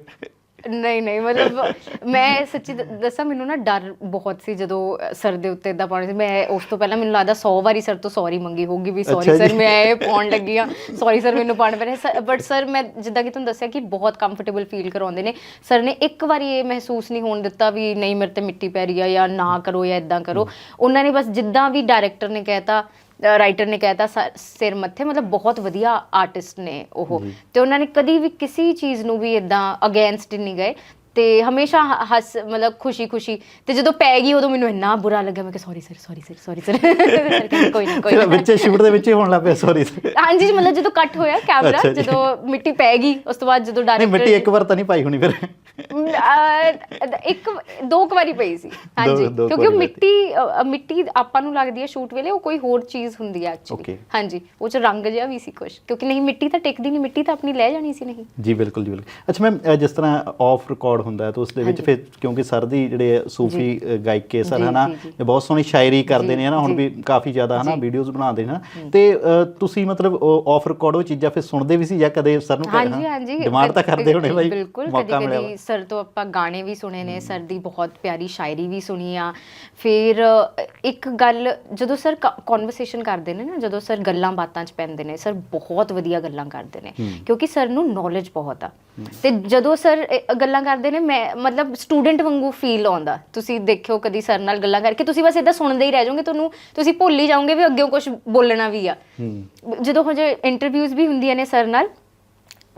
ਨਹੀਂ ਨਹੀਂ ਮਤਲਬ ਮੈਂ ਸੱਚੀ ਦ- ਦੱਸਾਂ ਮੈਨੂੰ ਨਾ ਡਰ ਬਹੁਤ ਸੀ ਜਦੋਂ ਅ, ਸਰ ਦੇ ਉੱਤੇ ਇਦਾਂ ਪਾਉਣੀ ਸੀ। ਮੈਂ ਉਸ ਤੋਂ ਪਹਿਲਾਂ ਮੈਨੂੰ ਲੱਗਦਾ 100 ਵਾਰੀ ਸਰ ਤੋਂ ਸੌਰੀ ਮੰਗੀ ਹੋਊਗੀ ਵੀ ਸੌਰੀ ਅੱਛਾ ਸਰ ਜੀ। ਮੈਂ ਇਹ ਪਾਉਣ ਲੱਗੀ ਆ ਸੌਰੀ ਸਰ ਮੈਨੂੰ ਪਾਉਣ ਪੈ ਰਿਹਾ ਬਟ ਸਰ ਮੈਂ ਜਿੱਦਾਂ ਕਿ ਤੁਹਾਨੂੰ ਦੱਸਿਆ ਕਿ ਬਹੁਤ ਕੰਫਰਟੇਬਲ ਫੀਲ ਕਰਾਉਂਦੇ ਨੇ। ਸਰ ਨੇ ਇੱਕ ਵਾਰੀ ਇਹ ਮਹਿਸੂਸ ਨਹੀਂ ਹੋਣ ਦਿੱਤਾ ਵੀ ਨਹੀਂ ਮੇਰੇ ਤੇ ਮਿੱਟੀ ਪੈ ਰਹੀ ਆ ਜਾਂ ਨਾ ਕਰੋ ਜਾਂ ਇਦਾਂ ਕਰੋ। ਉਹਨਾਂ ਨੇ ਬਸ ਜਿੱਦਾਂ ਵੀ ਡਾਇਰੈਕਟਰ ਨੇ ਕਹਿਤਾ ਰਾਈਟਰ ਨੇ ਕਹਿਤਾ ਸਿਰ ਮੱਥੇ ਮਤਲਬ ਬਹੁਤ ਵਧੀਆ ਆਰਟਿਸਟ ਨੇ ਉਹ। ਤੇ ਉਹਨਾਂ ਨੇ ਕਦੀ ਵੀ ਕਿਸੇ ਚੀਜ਼ ਨੂੰ ਵੀ ਇਦਾਂ ਅਗੇਂਸਟ ਨਹੀਂ ਗਏ। ਤੇ ਹਮੇਸ਼ਾ ਹ- ਹੱਸ ਮਤਲਬ ਖੁਸ਼ੀ ਖੁਸ਼ੀ। ਤੇ ਜਦੋਂ ਪੈ ਗਈ ਉਦੋਂ ਮੈਨੂੰ ਇੰਨਾ ਬੁਰਾ ਲੱਗਾ ਮੈਂ ਕਿ sorry sir sorry sir sorry sir ਕੋਈ ਨਾ ਕੋਈ ਨਾ। ਵਿੱਚ ਸ਼ੂਟ ਦੇ ਵਿੱਚ ਹੀ ਹੋਣ ਲੱਗ ਪਿਆ ਸੌਰੀ ਹਾਂਜੀ ਮਤਲਬ ਜਦੋਂ ਕੱਟ ਹੋਇਆ ਕੈਮਰਾ ਅੱਛਾ ਜੀ। ਜਦੋਂ ਮਿੱਟੀ ਪੈ ਗਈ ਉਸ ਤੋਂ ਬਾਅਦ ਜਦੋਂ ਨਹੀਂ ਡਾਇਰੈਕਟਰ ਮਿੱਟੀ ਇੱਕ ਵਾਰ ਤਾਂ ਨਹੀਂ ਪਾਈ ਹੋਣੀ ਫਿਰ। ਇੱਕ ਦੋ ਕੁ ਵਾਰੀ ਪਈ ਸੀ। ਹਾਂਜੀ। ਦੋ ਕੁ ਕਿਉਂਕਿ ਉਹ ਵਾਰੀ ਮਿੱਟੀ ਅ, ਅ, ਮਿੱਟੀ ਆਪਾਂ ਨੂੰ ਲੱਗਦੀ ਹੈ ਸ਼ੂਟ ਵੇਲੇ ਉਹ ਕੋਈ ਹੋਰ ਚੀਜ਼ ਹੁੰਦੀ ਹੈ ਐਕਚੁਅਲੀ Okay. ਹਾਂਜੀ। ਉਹ ਚ ਰੰਗ ਜਿਹਾ ਵੀ ਸੀ ਕੁਝ ਕਿਉਂਕਿ ਨਹੀਂ ਮਿੱਟੀ ਤਾਂ ਟਿਕਦੀ ਨਹੀਂ ਮਿੱਟੀ ਤਾਂ ਆਪਣੀ ਲੈ ਜਾਣੀ ਸੀ ਨਹੀਂ। ਜੀ ਬਿਲਕੁਲ ਜੀ ਬਿਲਕੁਲ। ਅੱਛਾ ਮੈਮ ਜਿਸ ਤਰ੍ਹਾਂ ਆਫ ਰਿਕਾਰਡ ਹੁੰਦਾ ਹੈ ਤਾਂ ਉਸ ਦੇ ਵਿੱਚ ਫਿਰ ਕਿਉਂਕਿ ਸਰ ਦੀ ਜਿਹੜੇ ਸੂਫੀ ਗਾਇਕੇ ਸਰ ਹਨਾ ਬਹੁਤ ਸੋਹਣੀ ਸ਼ਾਇਰੀ ਕਰਦੇ ਨੇ ਹਨਾ ਹੁਣ। ਵੀ ਕਾਫੀ ਜ਼ਿਆਦਾ ਹਨਾ ਵੀਡੀਓਜ਼ ਬਣਾਉਂਦੇ ਨੇ ਹਨਾ ਤੇ ਤੁਸੀਂ ਮਤਲਬ ਆਫ ਰਿਕਾਰਡ ਉਹ ਚੀਜ਼ਾਂ ਫਿਰ ਸੁਣਦੇ ਵੀ ਸੀ ਜਾਂ ਕਦੇ ਸਰ ਨੂੰ ਹਾਂਜੀ ਹਾਂਜੀ। ਡਿਮਾਂਡ ਤਾਂ ਕਰਦੇ ਹੋਣੇ ਬਾਈ ਬਿਲਕੁਲ ਕਦੀ ਕਦੀ ਸਰ ਤੋਂ ਆਪਾਂ ਗਾਣੇ ਵੀ ਸੁਣੇ ਨੇ ਸਰ ਦੀ ਬਹੁਤ ਪਿਆਰੀ ਸ਼ਾਇਰੀ ਵੀ ਸੁਣੀ ਆ। ਫਿਰ ਇੱਕ ਗੱਲ ਜਦੋਂ ਸਰ ਕਨਵਰਸੇਸ਼ਨ ਕਰਦੇ ਨੇ ਨਾ ਜਦੋਂ ਸਰ ਗੱਲਾਂ ਬਾਤਾਂ 'ਚ ਪੈਂਦੇ ਨੇ ਸਰ ਬਹੁਤ ਵਧੀਆ ਗੱਲਾਂ ਕਰਦੇ ਨੇ। ਕਿਉਂਕਿ ਸਰ ਨੂੰ ਨੌਲੇਜ ਬਹੁਤ ਆ। ਤੇ ਜਦੋਂ ਸਰ ਗੱਲਾਂ ਕਰਦੇ ਨੇ ਮੈਂ ਮਤਲਬ ਸਟੂਡੈਂਟ ਵਾਂਗੂ ਫੀਲ ਆਉਂਦਾ। ਤੁਸੀਂ ਦੇਖਿਓ ਕਦੀ ਸਰ ਨਾਲ ਗੱਲਾਂ ਕਰਕੇ ਤੁਸੀਂ ਬਸ ਇਦਾਂ ਸੁਣਦੇ ਹੀ ਰਹਿ ਜਾਓਗੇ ਤੁਹਾਨੂੰ ਤੁਸੀਂ ਭੁੱਲ ਹੀ ਜਾਓਗੇ ਵੀ ਅੱਗੇ ਕੁਝ ਬੋਲਣਾ ਵੀ ਆ। ਜਦੋਂ ਹੋ ਜੇ ਇੰਟਰਵਿਊਜ਼ ਵੀ ਹੁੰਦੀਆਂ ਨੇ ਸਰ ਨਾਲ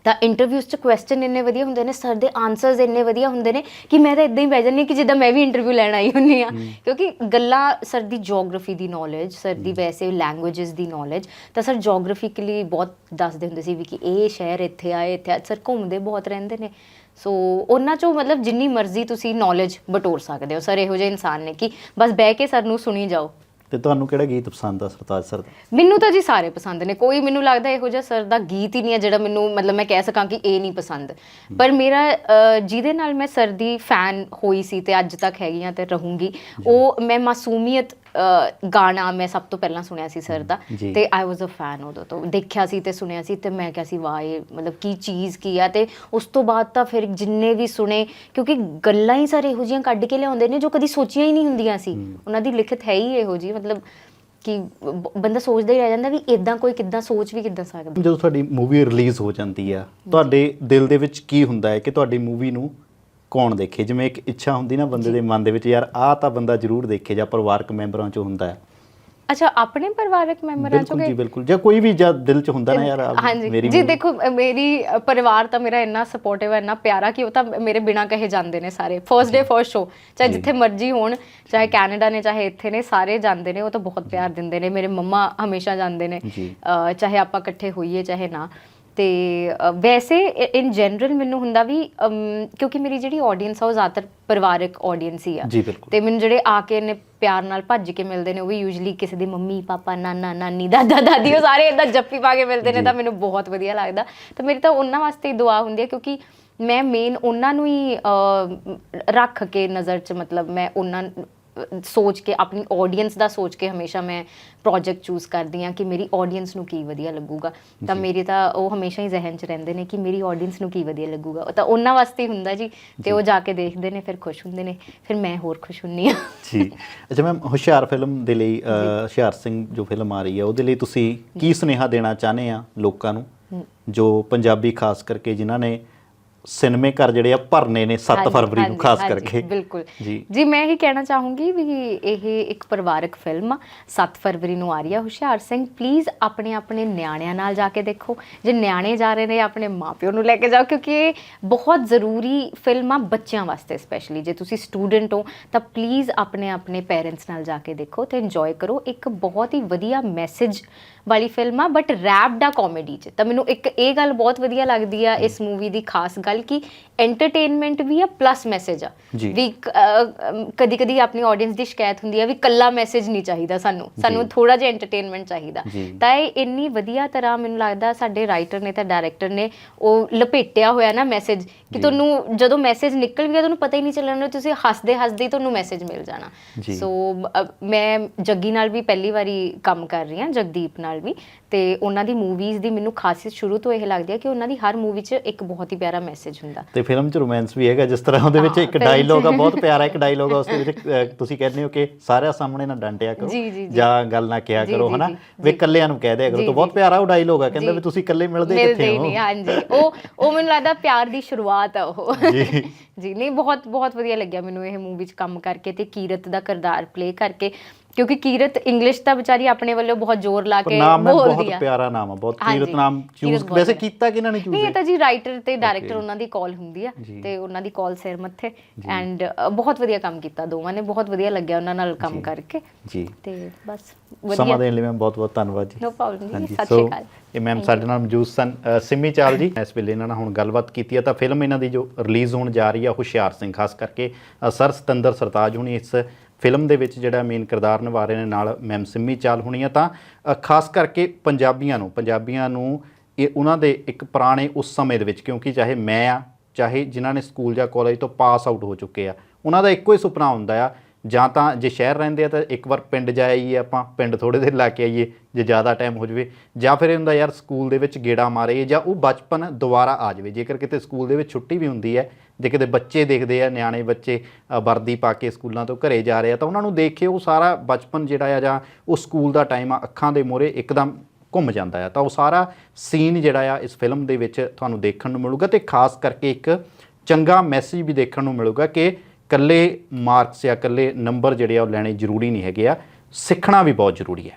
ਤਾਂ ਇੰਟਰਵਿਊਜ਼ 'ਚ ਕੁਐਸਚਨ ਇੰਨੇ ਵਧੀਆ ਹੁੰਦੇ ਨੇ ਸਰ ਦੇ ਆਨਸਰਸ ਇੰਨੇ ਵਧੀਆ ਹੁੰਦੇ ਨੇ ਕਿ ਮੈਂ ਤਾਂ ਇਦਾਂ ਹੀ ਬਹਿ ਜਾਂਦੀ ਹਾਂ ਕਿ ਜਿੱਦਾਂ ਮੈਂ ਵੀ ਇੰਟਰਵਿਊ ਲੈਣ ਆਈ ਹੁੰਨੀ ਆ ਕਿਉਂਕਿ ਗੱਲਾਂ ਸਰ ਦੀ ਜੀਓਗ੍ਰਾਫੀ ਦੀ ਨੌਲੇਜ ਸਰ ਦੀ ਵੈਸੇ ਲੈਂਗੁਏਜਸ ਦੀ ਨੌਲੇਜ ਤਾਂ ਸਰ ਜੀਓਗ੍ਰਾਫਿਕਲੀ ਬਹੁਤ ਦੱਸਦੇ ਹੁੰਦੇ ਸੀ ਵੀ ਕਿ ਇਹ ਸ਼ਹਿਰ ਇੱਥੇ ਆਏ ਇੱਥੇ। ਸਰ ਘੁੰਮਦੇ ਬਹੁਤ ਰਹਿੰਦੇ ਨੇ। ਸੋ ਉਹਨਾਂ ਚੋਂ ਮਤਲਬ ਜਿੰਨੀ ਮਰਜ਼ੀ ਤੁਸੀਂ ਨੌਲੇਜ ਬਟੋਰ ਸਕਦੇ ਹੋ। ਸਰ ਇਹੋ ਜਿਹੇ ਇਨਸਾਨ ਨੇ ਕਿ ਬਸ ਬਹਿ ਕੇ ਸਰ ਨੂੰ ਸੁਣੀ ਜਾਓ। ਤੇ ਤੁਹਾਨੂੰ ਕਿਹੜਾ ਗੀਤ ਪਸੰਦ ਆ ਸਰਤਾਜ ਸਰ ਦਾ? ਮੈਨੂੰ ਤਾਂ ਜੀ ਸਾਰੇ ਪਸੰਦ ਨੇ। ਕੋਈ ਮੈਨੂੰ ਲੱਗਦਾ ਇਹੋ ਜਿਹਾ ਸਰ ਦਾ ਗੀਤ ਹੀ ਨਹੀਂ ਹੈ ਜਿਹੜਾ ਮੈਨੂੰ ਮਤਲਬ ਮੈਂ ਕਹਿ ਸਕਾਂ ਕਿ ਇਹ ਨਹੀਂ ਪਸੰਦ। ਪਰ ਮੇਰਾ ਅ, ਜਿਹਦੇ ਨਾਲ ਮੈਂ ਸਰ ਦੀ ਫੈਨ ਹੋਈ ਸੀ ਤੇ ਅੱਜ ਤੱਕ ਹੈਗੀ ਆ ਤੇ ਰਹੂੰਗੀ ਉਹ ਮੈਂ ਮਾਸੂਮੀਅਤ ਗਾਣਾ ਮੈਂ ਸਭ ਤੋਂ ਪਹਿਲਾਂ ਸੁਣਿਆ ਸੀ ਸਰ ਦਾ ਜੀ। ਤੇ ਆਈ ਵਾਸ ਅ ਫੈਨ ਉਦੋਂ ਤੋਂ। ਦੇਖਿਆ ਸੀ ਤੇ ਸੁਣਿਆ ਸੀ ਤੇ ਮੈਂ ਕਿਹਾ ਸੀ ਵਾਹ ਇਹ ਮਤਲਬ ਕੀ ਚੀਜ਼ ਕੀ ਆ? ਤੇ ਉਸ ਤੋਂ ਬਾਅਦ ਤਾਂ ਫਿਰ ਜਿੰਨੇ ਵੀ ਸੁਣੇ ਕਿਉਂਕਿ ਗੱਲਾਂ ਹੀ ਸਾਰੇ ਇਹੋ ਜਿਹੀਆਂ ਕੱਢ ਕੇ ਲਿਆਉਂਦੇ ਨੇ ਜੋ ਕਦੀ ਸੋਚੀਆਂ ਹੀ ਨਹੀਂ ਹੁੰਦੀਆਂ ਸੀ। ਉਹਨਾਂ ਦੀ ਲਿਖਤ ਹੈ ਹੀ ਇਹੋ ਜੀ ਮਤਲਬ ਕਿ ਬ- ਬੰਦਾ ਸੋਚਦਾ ਹੀ ਰਹਿ ਜਾਂਦਾ ਵੀ ਇਦਾਂ ਕੋਈ ਕਿੱਦਾਂ ਸੋਚ ਵੀ ਕਿੱਦਾਂ ਸਕਦਾ। ਜਦੋਂ ਤੁਹਾਡੀ ਮੂਵੀ ਰਿਲੀਜ਼ ਹੋ ਜਾਂਦੀ ਆ ਤੁਹਾਡੇ ਦਿਲ ਦੇ ਵਿੱਚ ਕੀ ਹੁੰਦਾ ਹੈ ਕਿ ਤੁਹਾਡੀ ਮੂਵੀ ਨੂੰ ਕੌਣ ਦੇਖੇ? ਜਿਵੇਂ ਇੱਕ ਇੱਛਾ ਹੁੰਦੀ ਨਾ ਬੰਦੇ ਦੇ ਮਨ ਦੇ ਵਿੱਚ ਯਾਰ ਆਹ ਤਾਂ ਬੰਦਾ ਜ਼ਰੂਰ ਦੇਖੇ ਜਾਂ ਪਰਿਵਾਰਕ ਮੈਂਬਰਾਂ ਚੋਂ ਹੁੰਦਾ ਹੈ। ਅੱਛਾ ਆਪਣੇ ਪਰਿਵਾਰਕ ਮੈਂਬਰਾਂ ਚੋਂ ਬਿਲਕੁਲ ਜੀ ਬਿਲਕੁਲ। ਜਾਂ ਕੋਈ ਵੀ ਜਦ ਦਿਲ 'ਚ ਹੁੰਦਾ ਨਾ ਯਾਰ ਮੇਰੀ ਜੀ ਦੇਖੋ ਮੇਰੀ ਪਰਿਵਾਰ ਤਾਂ ਮੇਰਾ ਇੰਨਾ ਸਪੋਰਟਿਵ ਹੈ ਇੰਨਾ ਪਿਆਰਾ ਕਿ ਉਹ ਤਾਂ ਮੇਰੇ ਬਿਨਾ ਕਹੇ ਜਾਂਦੇ ਨੇ ਸਾਰੇ। ਫਰਸਟ ਡੇ ਫਰਸਟ ਸ਼ੋ ਚਾਹੇ ਜਿੱਥੇ ਮਰਜ਼ੀ ਹੋਣ ਚਾਹੇ ਕੈਨੇਡਾ ਨੇ ਚਾਹੇ ਇੱਥੇ ਨੇ ਸਾਰੇ ਜਾਂਦੇ ਨੇ ਉਹ ਤਾਂ ਬਹੁਤ ਪਿਆਰ ਦਿੰਦੇ ਨੇ। ਮੇਰੇ ਮੰਮਾ ਹਮੇਸ਼ਾ ਜਾਂਦੇ ਨੇ। ਜੀ। ਚਾਹੇ ਆਪਾਂ ਇਕੱਠੇ ਹੋਈਏ ਚਾਹੇ ਨਾ। ਤੇ ਵੈਸੇ ਇਨ ਜਨਰਲ ਮੈਨੂੰ ਹੁੰਦਾ ਵੀ ਕਿਉਂਕਿ ਮੇਰੀ ਜਿਹੜੀ ਆਡੀਅנס ਆ ਉਹ ਜ਼ਿਆਦਾਤਰ ਪਰਿਵਾਰਕ ਆਡੀਅנס ਹੀ ਆ। ਤੇ ਮੈਨੂੰ ਜਿਹੜੇ ਆ ਕੇ ਨੇ ਪਿਆਰ ਨਾਲ ਭੱਜ ਕੇ ਮਿਲਦੇ ਨੇ ਉਹ ਵੀ ਯੂਜੂਲੀ ਕਿਸੇ ਦੀ ਮੰਮੀ ਪਾਪਾ ਨਾਨਾ ਨਾਨੀ ਦਾਦਾ ਦਾਦੀ ਉਹ ਸਾਰੇ ਇਦਾਂ ਜੱਫੀ ਪਾ ਕੇ ਮਿਲਦੇ ਨੇ ਤਾਂ ਮੈਨੂੰ ਬਹੁਤ ਵਧੀਆ ਲੱਗਦਾ। ਤਾਂ ਮੇਰੀ ਤਾਂ ਉਹਨਾਂ ਵਾਸਤੇ ਹੀ ਦੁਆ ਹੁੰਦੀ ਹੈ ਕਿਉਂਕਿ ਮੈਂ ਮੇਨ ਉਹਨਾਂ ਨੂੰ ਹੀ ਰੱਖ ਕੇ ਨਜ਼ਰ 'ਚ ਮਤਲਬ ਮੈਂ ਉਹਨਾਂ ਸੋਚ ਕੇ ਆਪਣੀ ਆਡੀਅנס ਦਾ ਸੋਚ ਕੇ ਹਮੇਸ਼ਾ ਮੈਂ ਪ੍ਰੋਜੈਕਟ ਚੂਜ਼ ਕਰਦੀ ਆ ਕਿ ਮੇਰੀ ਆਡੀਅנס ਨੂੰ ਕੀ ਵਧੀਆ ਲੱਗੂਗਾ। ਤਾਂ ਮੇਰੇ ਤਾਂ ਉਹ ਹਮੇਸ਼ਾ ਹੀ ਜ਼ਿਹਨ 'ਚ ਰਹਿੰਦੇ ਨੇ ਕਿ ਮੇਰੀ ਆਡੀਅנס ਨੂੰ ਕੀ ਵਧੀਆ ਲੱਗੂਗਾ। ਤਾਂ ਉਹਨਾਂ ਵਾਸਤੇ ਹੁੰਦਾ ਜੀ ਤੇ ਉਹ ਜਾ। ਕੇ ਦੇਖਦੇ ਨੇ ਫਿਰ ਖੁਸ਼ ਹੁੰਦੇ ਨੇ ਫਿਰ ਮੈਂ ਹੋਰ ਖੁਸ਼ ਹੁੰਨੀ ਆ ਜੀ। ਅੱਛਾ ਮੈਮ ਹੁਸ਼ਿਆਰ ਫਿਲਮ ਦੇ ਲਈ ਹੁਸ਼ਿਆਰ ਸਿੰਘ ਜੋ ਫਿਲਮ ਆ ਰਹੀ ਹੈ ਉਹਦੇ ਲਈ ਤੁਸੀਂ ਕੀ ਸੁਨੇਹਾ ਦੇਣਾ ਚਾਹੁੰਦੇ ਆ ਲੋਕਾਂ ਨੂੰ? ਜੋ ਪੰਜਾਬੀ ਖਾਸ ਕਰਕੇ ਜਿਨ੍ਹਾਂ ਨੇ ਸਿਨੇਮੇ ਘਰ ਜਿਹੜੇ ਆ ਭਰਨੇ ਨੇ 7 ਹਾਂਜੀ, ਫਰਵਰੀ ਨੂੰ ਖਾਸ ਕਰਕੇ। ਬਿਲਕੁਲ। ਜੀ। ਜੀ ਮੈਂ ਇਹ ਕਹਿਣਾ ਚਾਹੂੰਗੀ ਵੀ ਇਹ ਇੱਕ ਪਰਿਵਾਰਕ ਫਿਲਮ ਆ। 7 ਫਰਵਰੀ ਨੂੰ ਆ ਰਹੀ ਆ ਹੁਸ਼ਿਆਰ ਸਿੰਘ। ਪਲੀਜ਼ ਆਪਣੇ ਆਪਣੇ ਨਿਆਣਿਆਂ ਨਾਲ ਜਾ ਕੇ ਦੇਖੋ। ਜੇ ਨਿਆਣੇ ਜਾ ਰਹੇ ਨੇ ਆਪਣੇ ਮਾਪਿਓ ਨੂੰ ਲੈ ਕੇ ਜਾਓ ਕਿਉਂਕਿ ਇਹ ਬਹੁਤ ਜ਼ਰੂਰੀ ਫਿਲਮ ਆ ਬੱਚਿਆਂ ਵਾਸਤੇ ਸਪੈਸ਼ਲੀ ਜੇ ਤੁਸੀਂ ਸਟੂਡੈਂਟ ਹੋ ਤਾਂ ਪਲੀਜ਼ ਆਪਣੇ ਆਪਣੇ ਪੇਰੈਂਟਸ ਨਾਲ ਜਾ ਕੇ ਦੇਖੋ ਤੇ ਇੰਜੋਏ ਕਰੋ। ਇੱਕ ਬਹੁਤ ਹੀ ਵਧੀਆ ਮੈਸੇਜ ਵਾਲੀ ਫਿਲਮ ਆ ਬਟ ਰੈਪਡ ਆ ਕਾਮੇਡੀ ਚ ਤਾਂ ਮੈਨੂੰ ਇੱਕ ਇਹ ਗੱਲ ਬਹੁਤ ਵਧੀਆ ਲੱਗਦੀ ਆ ਇਸ ਮੂਵੀ ਦੀ ਖਾਸ ਗੱਲ ਕਿ ਐਂਟਰਟੇਨਮੈਂਟ ਵੀ ਆ ਪਲੱਸ ਮੈਸੇਜ ਆ। ਵੀ ਕਦੀ ਕਦੀ ਆਪਣੀ ਆਡੀਅנס ਦੀ ਸ਼ਿਕਾਇਤ ਹੁੰਦੀ ਆ ਵੀ ਕੱਲਾ ਮੈਸੇਜ ਨਹੀਂ ਚਾਹੀਦਾ ਸਾਨੂੰ ਸਾਨੂੰ। ਥੋੜਾ ਜਿਹਾ ਐਂਟਰਟੇਨਮੈਂਟ ਚਾਹੀਦਾ। ਤਾਂ ਇਹ ਇੰਨੀ ਵਧੀਆ ਤਰ੍ਹਾਂ ਮੈਨੂੰ ਲੱਗਦਾ ਸਾਡੇ ਰਾਈਟਰ ਨੇ ਤਾਂ ਡਾਇਰੈਕਟਰ ਨੇ ਉਹ ਲਪੇਟਿਆ ਹੋਇਆ ਨਾ ਮੈਸੇਜ ਕਿ। ਤੁਹਾਨੂੰ ਜਦੋਂ ਮੈਸੇਜ ਨਿਕਲ ਗਿਆ ਤੁਹਾਨੂੰ ਪਤਾ ਹੀ ਨਹੀਂ ਚੱਲਣਾ ਤੁਸੀਂ ਹੱਸਦੇ ਹੱਸਦੇ ਹੀ ਤੁਹਾਨੂੰ ਮੈਸੇਜ ਮਿਲ ਜਾਣਾ। ਸੋ ਮੈਂ ਜੱਗੀ ਨਾਲ ਵੀ ਪਹਿਲੀ ਵਾਰੀ ਕੰਮ ਕਰ ਰਹੀ ਹਾਂ ਜਗਦੀਪ ਨਾਲ ਵੀ ਤੇ ਉਹਨਾਂ ਦੀ ਮੂਵੀਜ਼ ਦੀ ਮੈਨੂੰ ਖਾਸੀਅਤ ਸ਼ੁਰੂ ਤੋਂ ਇਹ ਲੱਗਦੀ ਹੈ ਕਿ ਉਹਨਾਂ ਦੀ ਹਰ ਮੂਵੀ 'ਚ ਇੱਕ ਬਹੁਤ ਹੀ ਪਿਆਰਾ ਮੈਸੇਜ ਹੁੰਦਾ ਤੇ ਫਿਲਮ 'ਚ ਰੋਮਾਂਸ ਵੀ ਹੈਗਾ ਜਿਸ ਤਰ੍ਹਾਂ ਉਹਦੇ ਵਿੱਚ ਇੱਕ। ਡਾਇਲੋਗ ਆ ਬਹੁਤ ਪਿਆਰਾ ਇੱਕ ਡਾਇਲੋਗ ਆ ਉਸ ਦੇ ਵਿੱਚ ਤੁਸੀਂ ਕਹਿੰਦੇ ਹੋ ਕਿ ਸਾਰਿਆਂ ਸਾਹਮਣੇ ਨਾ ਡੰਟਿਆ ਕਰੋ ਜੀ, ਗੱਲ ਨਾ ਕਿਹਾ ਕਰੋ ਹਨਾ ਵੀ। ਇਕੱਲਿਆਂ ਨੂੰ ਕਹਿ ਦਿਆ ਕਰੋ ਤਾਂ ਬਹੁਤ। ਪਿਆਰਾ ਉਹ ਡਾਇਲੋਗ ਆ ਕਹਿੰਦਾ। ਵੀ ਤੁਸੀਂ ਇਕੱਲੇ ਮਿਲਦੇ ਕਿੱਥੇ ਹੀ ਹੋ ਨਹੀਂ ਹਾਂਜੀ ਉਹ ਉਹ ਮੈਨੂੰ ਲੱਗਦਾ ਪਿਆਰ ਦੀ ਸ਼ੁਰੂਆਤ ਆ ਉਹ ਜੀ। ਜੀ ਨਹੀਂ ਬਹੁਤ ਬਹੁਤ ਵਧੀਆ ਲੱਗਿਆ ਮੈਨੂੰ ਇਹ ਮੂਵੀ 'ਚ ਕੰਮ ਕਰਕੇ ਤੇ ਕੀਰਤ ਦਾ ਕਿਰਦਾਰ ਪਲੇ ਕਰਕੇ ਕਿਉਂਕਿ ਕੀਰਤ ਇੰਗਲਿਸ਼ ਤਾਂ ਵਿਚਾਰੀ ਆਪਣੇ ਵੱਲੋਂ ਬਹੁਤ ਜ਼ੋਰ ਲਾ ਕੇ ਨਾਮ ਹੈ ਬੋਲਦੀ ਬਹੁਤ ਆ। ਪਿਆਰਾ ਨਾਮ ਆ ਬਹੁਤ ਹਾਂਜੀ, ਕੀਰਤ ਨਾਮ ਕੀਰਤ ਚੂਜ਼ ਬਹੁਤ ਵੈਸੇ। ਕੀਤਾ ਕਿਹਨਾਂ ਨੇ ਨਹੀਂ ਇਹ ਚੂਜ਼ ਤਾਂ ਜੀ ਰਾਈਟਰ ਤੇ ਡਾਇਰੈਕਟਰ ਉਹਨਾਂ ਦੀ ਕਾਲ ਹੁੰਦੀ ਆ ਜੀ। ਤੇ ਉਹਨਾਂ ਦੀ ਕਾਲ ਸਿਰ ਮੱਥੇ। ਐਂਡ ਬਹੁਤ ਵਧੀਆ ਕੰਮ ਕੀਤਾ ਦੋਵਾਂ ਨੇ ਬਹੁਤ ਵਧੀਆ ਲੱਗਿਆ ਉਹਨਾਂ ਨਾਲ ਕੰਮ ਕਰਕੇ। ਜੀ। ਤੇ ਬਸ ਸਮਾਂ ਵਧੀਆ ਦੇਣ ਲਈ ਮੈਂ ਬਹੁਤ ਬਹੁਤ ਧੰਨਵਾਦ ਜੀ। ਨੋ ਪ੍ਰੋਬਲਮ ਜੀ ਹਾਂਜੀ ਸਤਿ ਸ਼੍ਰੀ ਅਕਾਲ। ਇਹ ਮੈਮ ਸਾਡੇ ਨਾਲ ਮੌਜੂਦ ਸਨ ਅ, ਸਿੰਮੀ ਚਾਲ ਜੀ। ਇਸ ਵੇਲੇ ਇਹਨਾਂ ਨਾਲ ਹੁਣ ਗੱਲਬਾਤ ਕੀਤੀ ਹੈ ਤਾਂ ਫਿਲਮ ਇਹਨਾਂ ਦੀ ਜੋ ਰਿਲੀਜ਼ ਹੋਣ ਜਾ ਰਹੀ ਹੈ ਹੁਸ਼ਿਆਰ ਸਿੰਘ ਖਾਸ ਕਰਕੇ ਅ, ਸਰ ਸਤੰਦਰ ਸਰਤਾਜ ਹੁਣੀ ਇਸ ਫਿਲਮ ਦੇ ਵਿੱਚ ਜਿਹੜਾ ਮੇਨ ਕਿਰਦਾਰ ਨਿਭਾ ਰਹੇ ਨੇ ਨਾਲ ਮੈਮ ਸਿੰਮੀ ਚਾਲ ਹੋਣੀ ਆ, ਤਾਂ ਖਾਸ ਕਰਕੇ ਪੰਜਾਬੀਆਂ ਨੂੰ ਪੰਜਾਬੀਆਂ ਨੂੰ ਇਹ ਉਹਨਾਂ ਦੇ ਇੱਕ ਪੁਰਾਣੇ ਉਸ ਸਮੇਂ ਦੇ ਵਿੱਚ, ਕਿਉਂਕਿ ਚਾਹੇ ਮੈਂ ਆ, ਚਾਹੇ ਜਿਨ੍ਹਾਂ ਨੇ ਸਕੂਲ ਜਾਂ ਕਾਲਜ ਤੋਂ ਪਾਸ ਆਊਟ ਹੋ ਚੁੱਕੇ ਆ, ਉਹਨਾਂ ਦਾ ਇੱਕੋ ਹੀ ਸੁਪਨਾ ਹੁੰਦਾ ਆ ਜਾਂ ਤਾਂ ਜੇ ਸ਼ਹਿਰ ਰਹਿੰਦੇ ਆ ਤਾਂ ਇੱਕ ਵਾਰ ਪਿੰਡ ਜਾ ਆਈਏ ਆਪਾਂ, ਪਿੰਡ ਥੋੜੇ ਦਿਨ ਲਾ ਕੇ ਆਈਏ, ਜੇ ਜ਼ਿਆਦਾ ਟਾਈਮ ਹੋ ਜਵੇ। ਜਾਂ ਫਿਰ ਇਹ ਹੁੰਦਾ ਯਾਰ ਸਕੂਲ ਦੇ ਵਿੱਚ ਗੇੜਾ ਮਾਰੇ ਜਾਂ ਉਹ ਬਚਪਨ ਦੁਬਾਰਾ ਆ ਜਾਵੇ। ਜੇਕਰ ਕਿਤੇ ਸਕੂਲ ਦੇ ਵਿੱਚ ਛੁੱਟੀ ਵੀ ਹੁੰਦੀ ਹੈ ਜੇ ਕਿਤੇ ਬੱਚੇ ਦੇਖਦੇ ਆ, ਨਿਆਣੇ ਬੱਚੇ ਵਰਦੀ ਪਾ ਕੇ ਸਕੂਲਾਂ ਤੋਂ ਘਰੇ ਜਾ ਰਹੇ ਆ, ਤਾਂ ਉਹਨਾਂ ਨੂੰ ਦੇਖ ਕੇ ਉਹ ਸਾਰਾ ਬਚਪਨ ਜਿਹੜਾ ਆ ਜਾਂ ਉਹ ਸਕੂਲ ਦਾ ਟਾਈਮ ਆ, ਅੱਖਾਂ ਦੇ ਮੂਹਰੇ ਇੱਕਦਮ ਘੁੰਮ ਜਾਂਦਾ ਆ। ਤਾਂ ਉਹ ਸਾਰਾ ਸੀਨ ਜਿਹੜਾ ਆ ਇਸ ਫਿਲਮ ਦੇ ਵਿੱਚ ਤੁਹਾਨੂੰ ਦੇਖਣ ਨੂੰ ਮਿਲੂਗਾ ਤੇ ਖਾਸ ਕਰਕੇ ਇੱਕ ਚੰਗਾ ਮੈਸੇਜ ਵੀ ਦੇਖਣ ਨੂੰ ਮਿਲੂਗਾ ਕਿ ਕੱਲੇ ਮਾਰਕਸ ਜਾਂ ਕੱਲੇ ਨੰਬਰ ਜਿਹੜੇ ਆ ਉਹ ਲੈਣੇ ਜ਼ਰੂਰੀ ਨਹੀਂ ਹੈਗੇ ਆ। ਸਿੱਖਣਾ ਵੀ ਬਹੁਤ ਜ਼ਰੂਰੀ ਹੈ।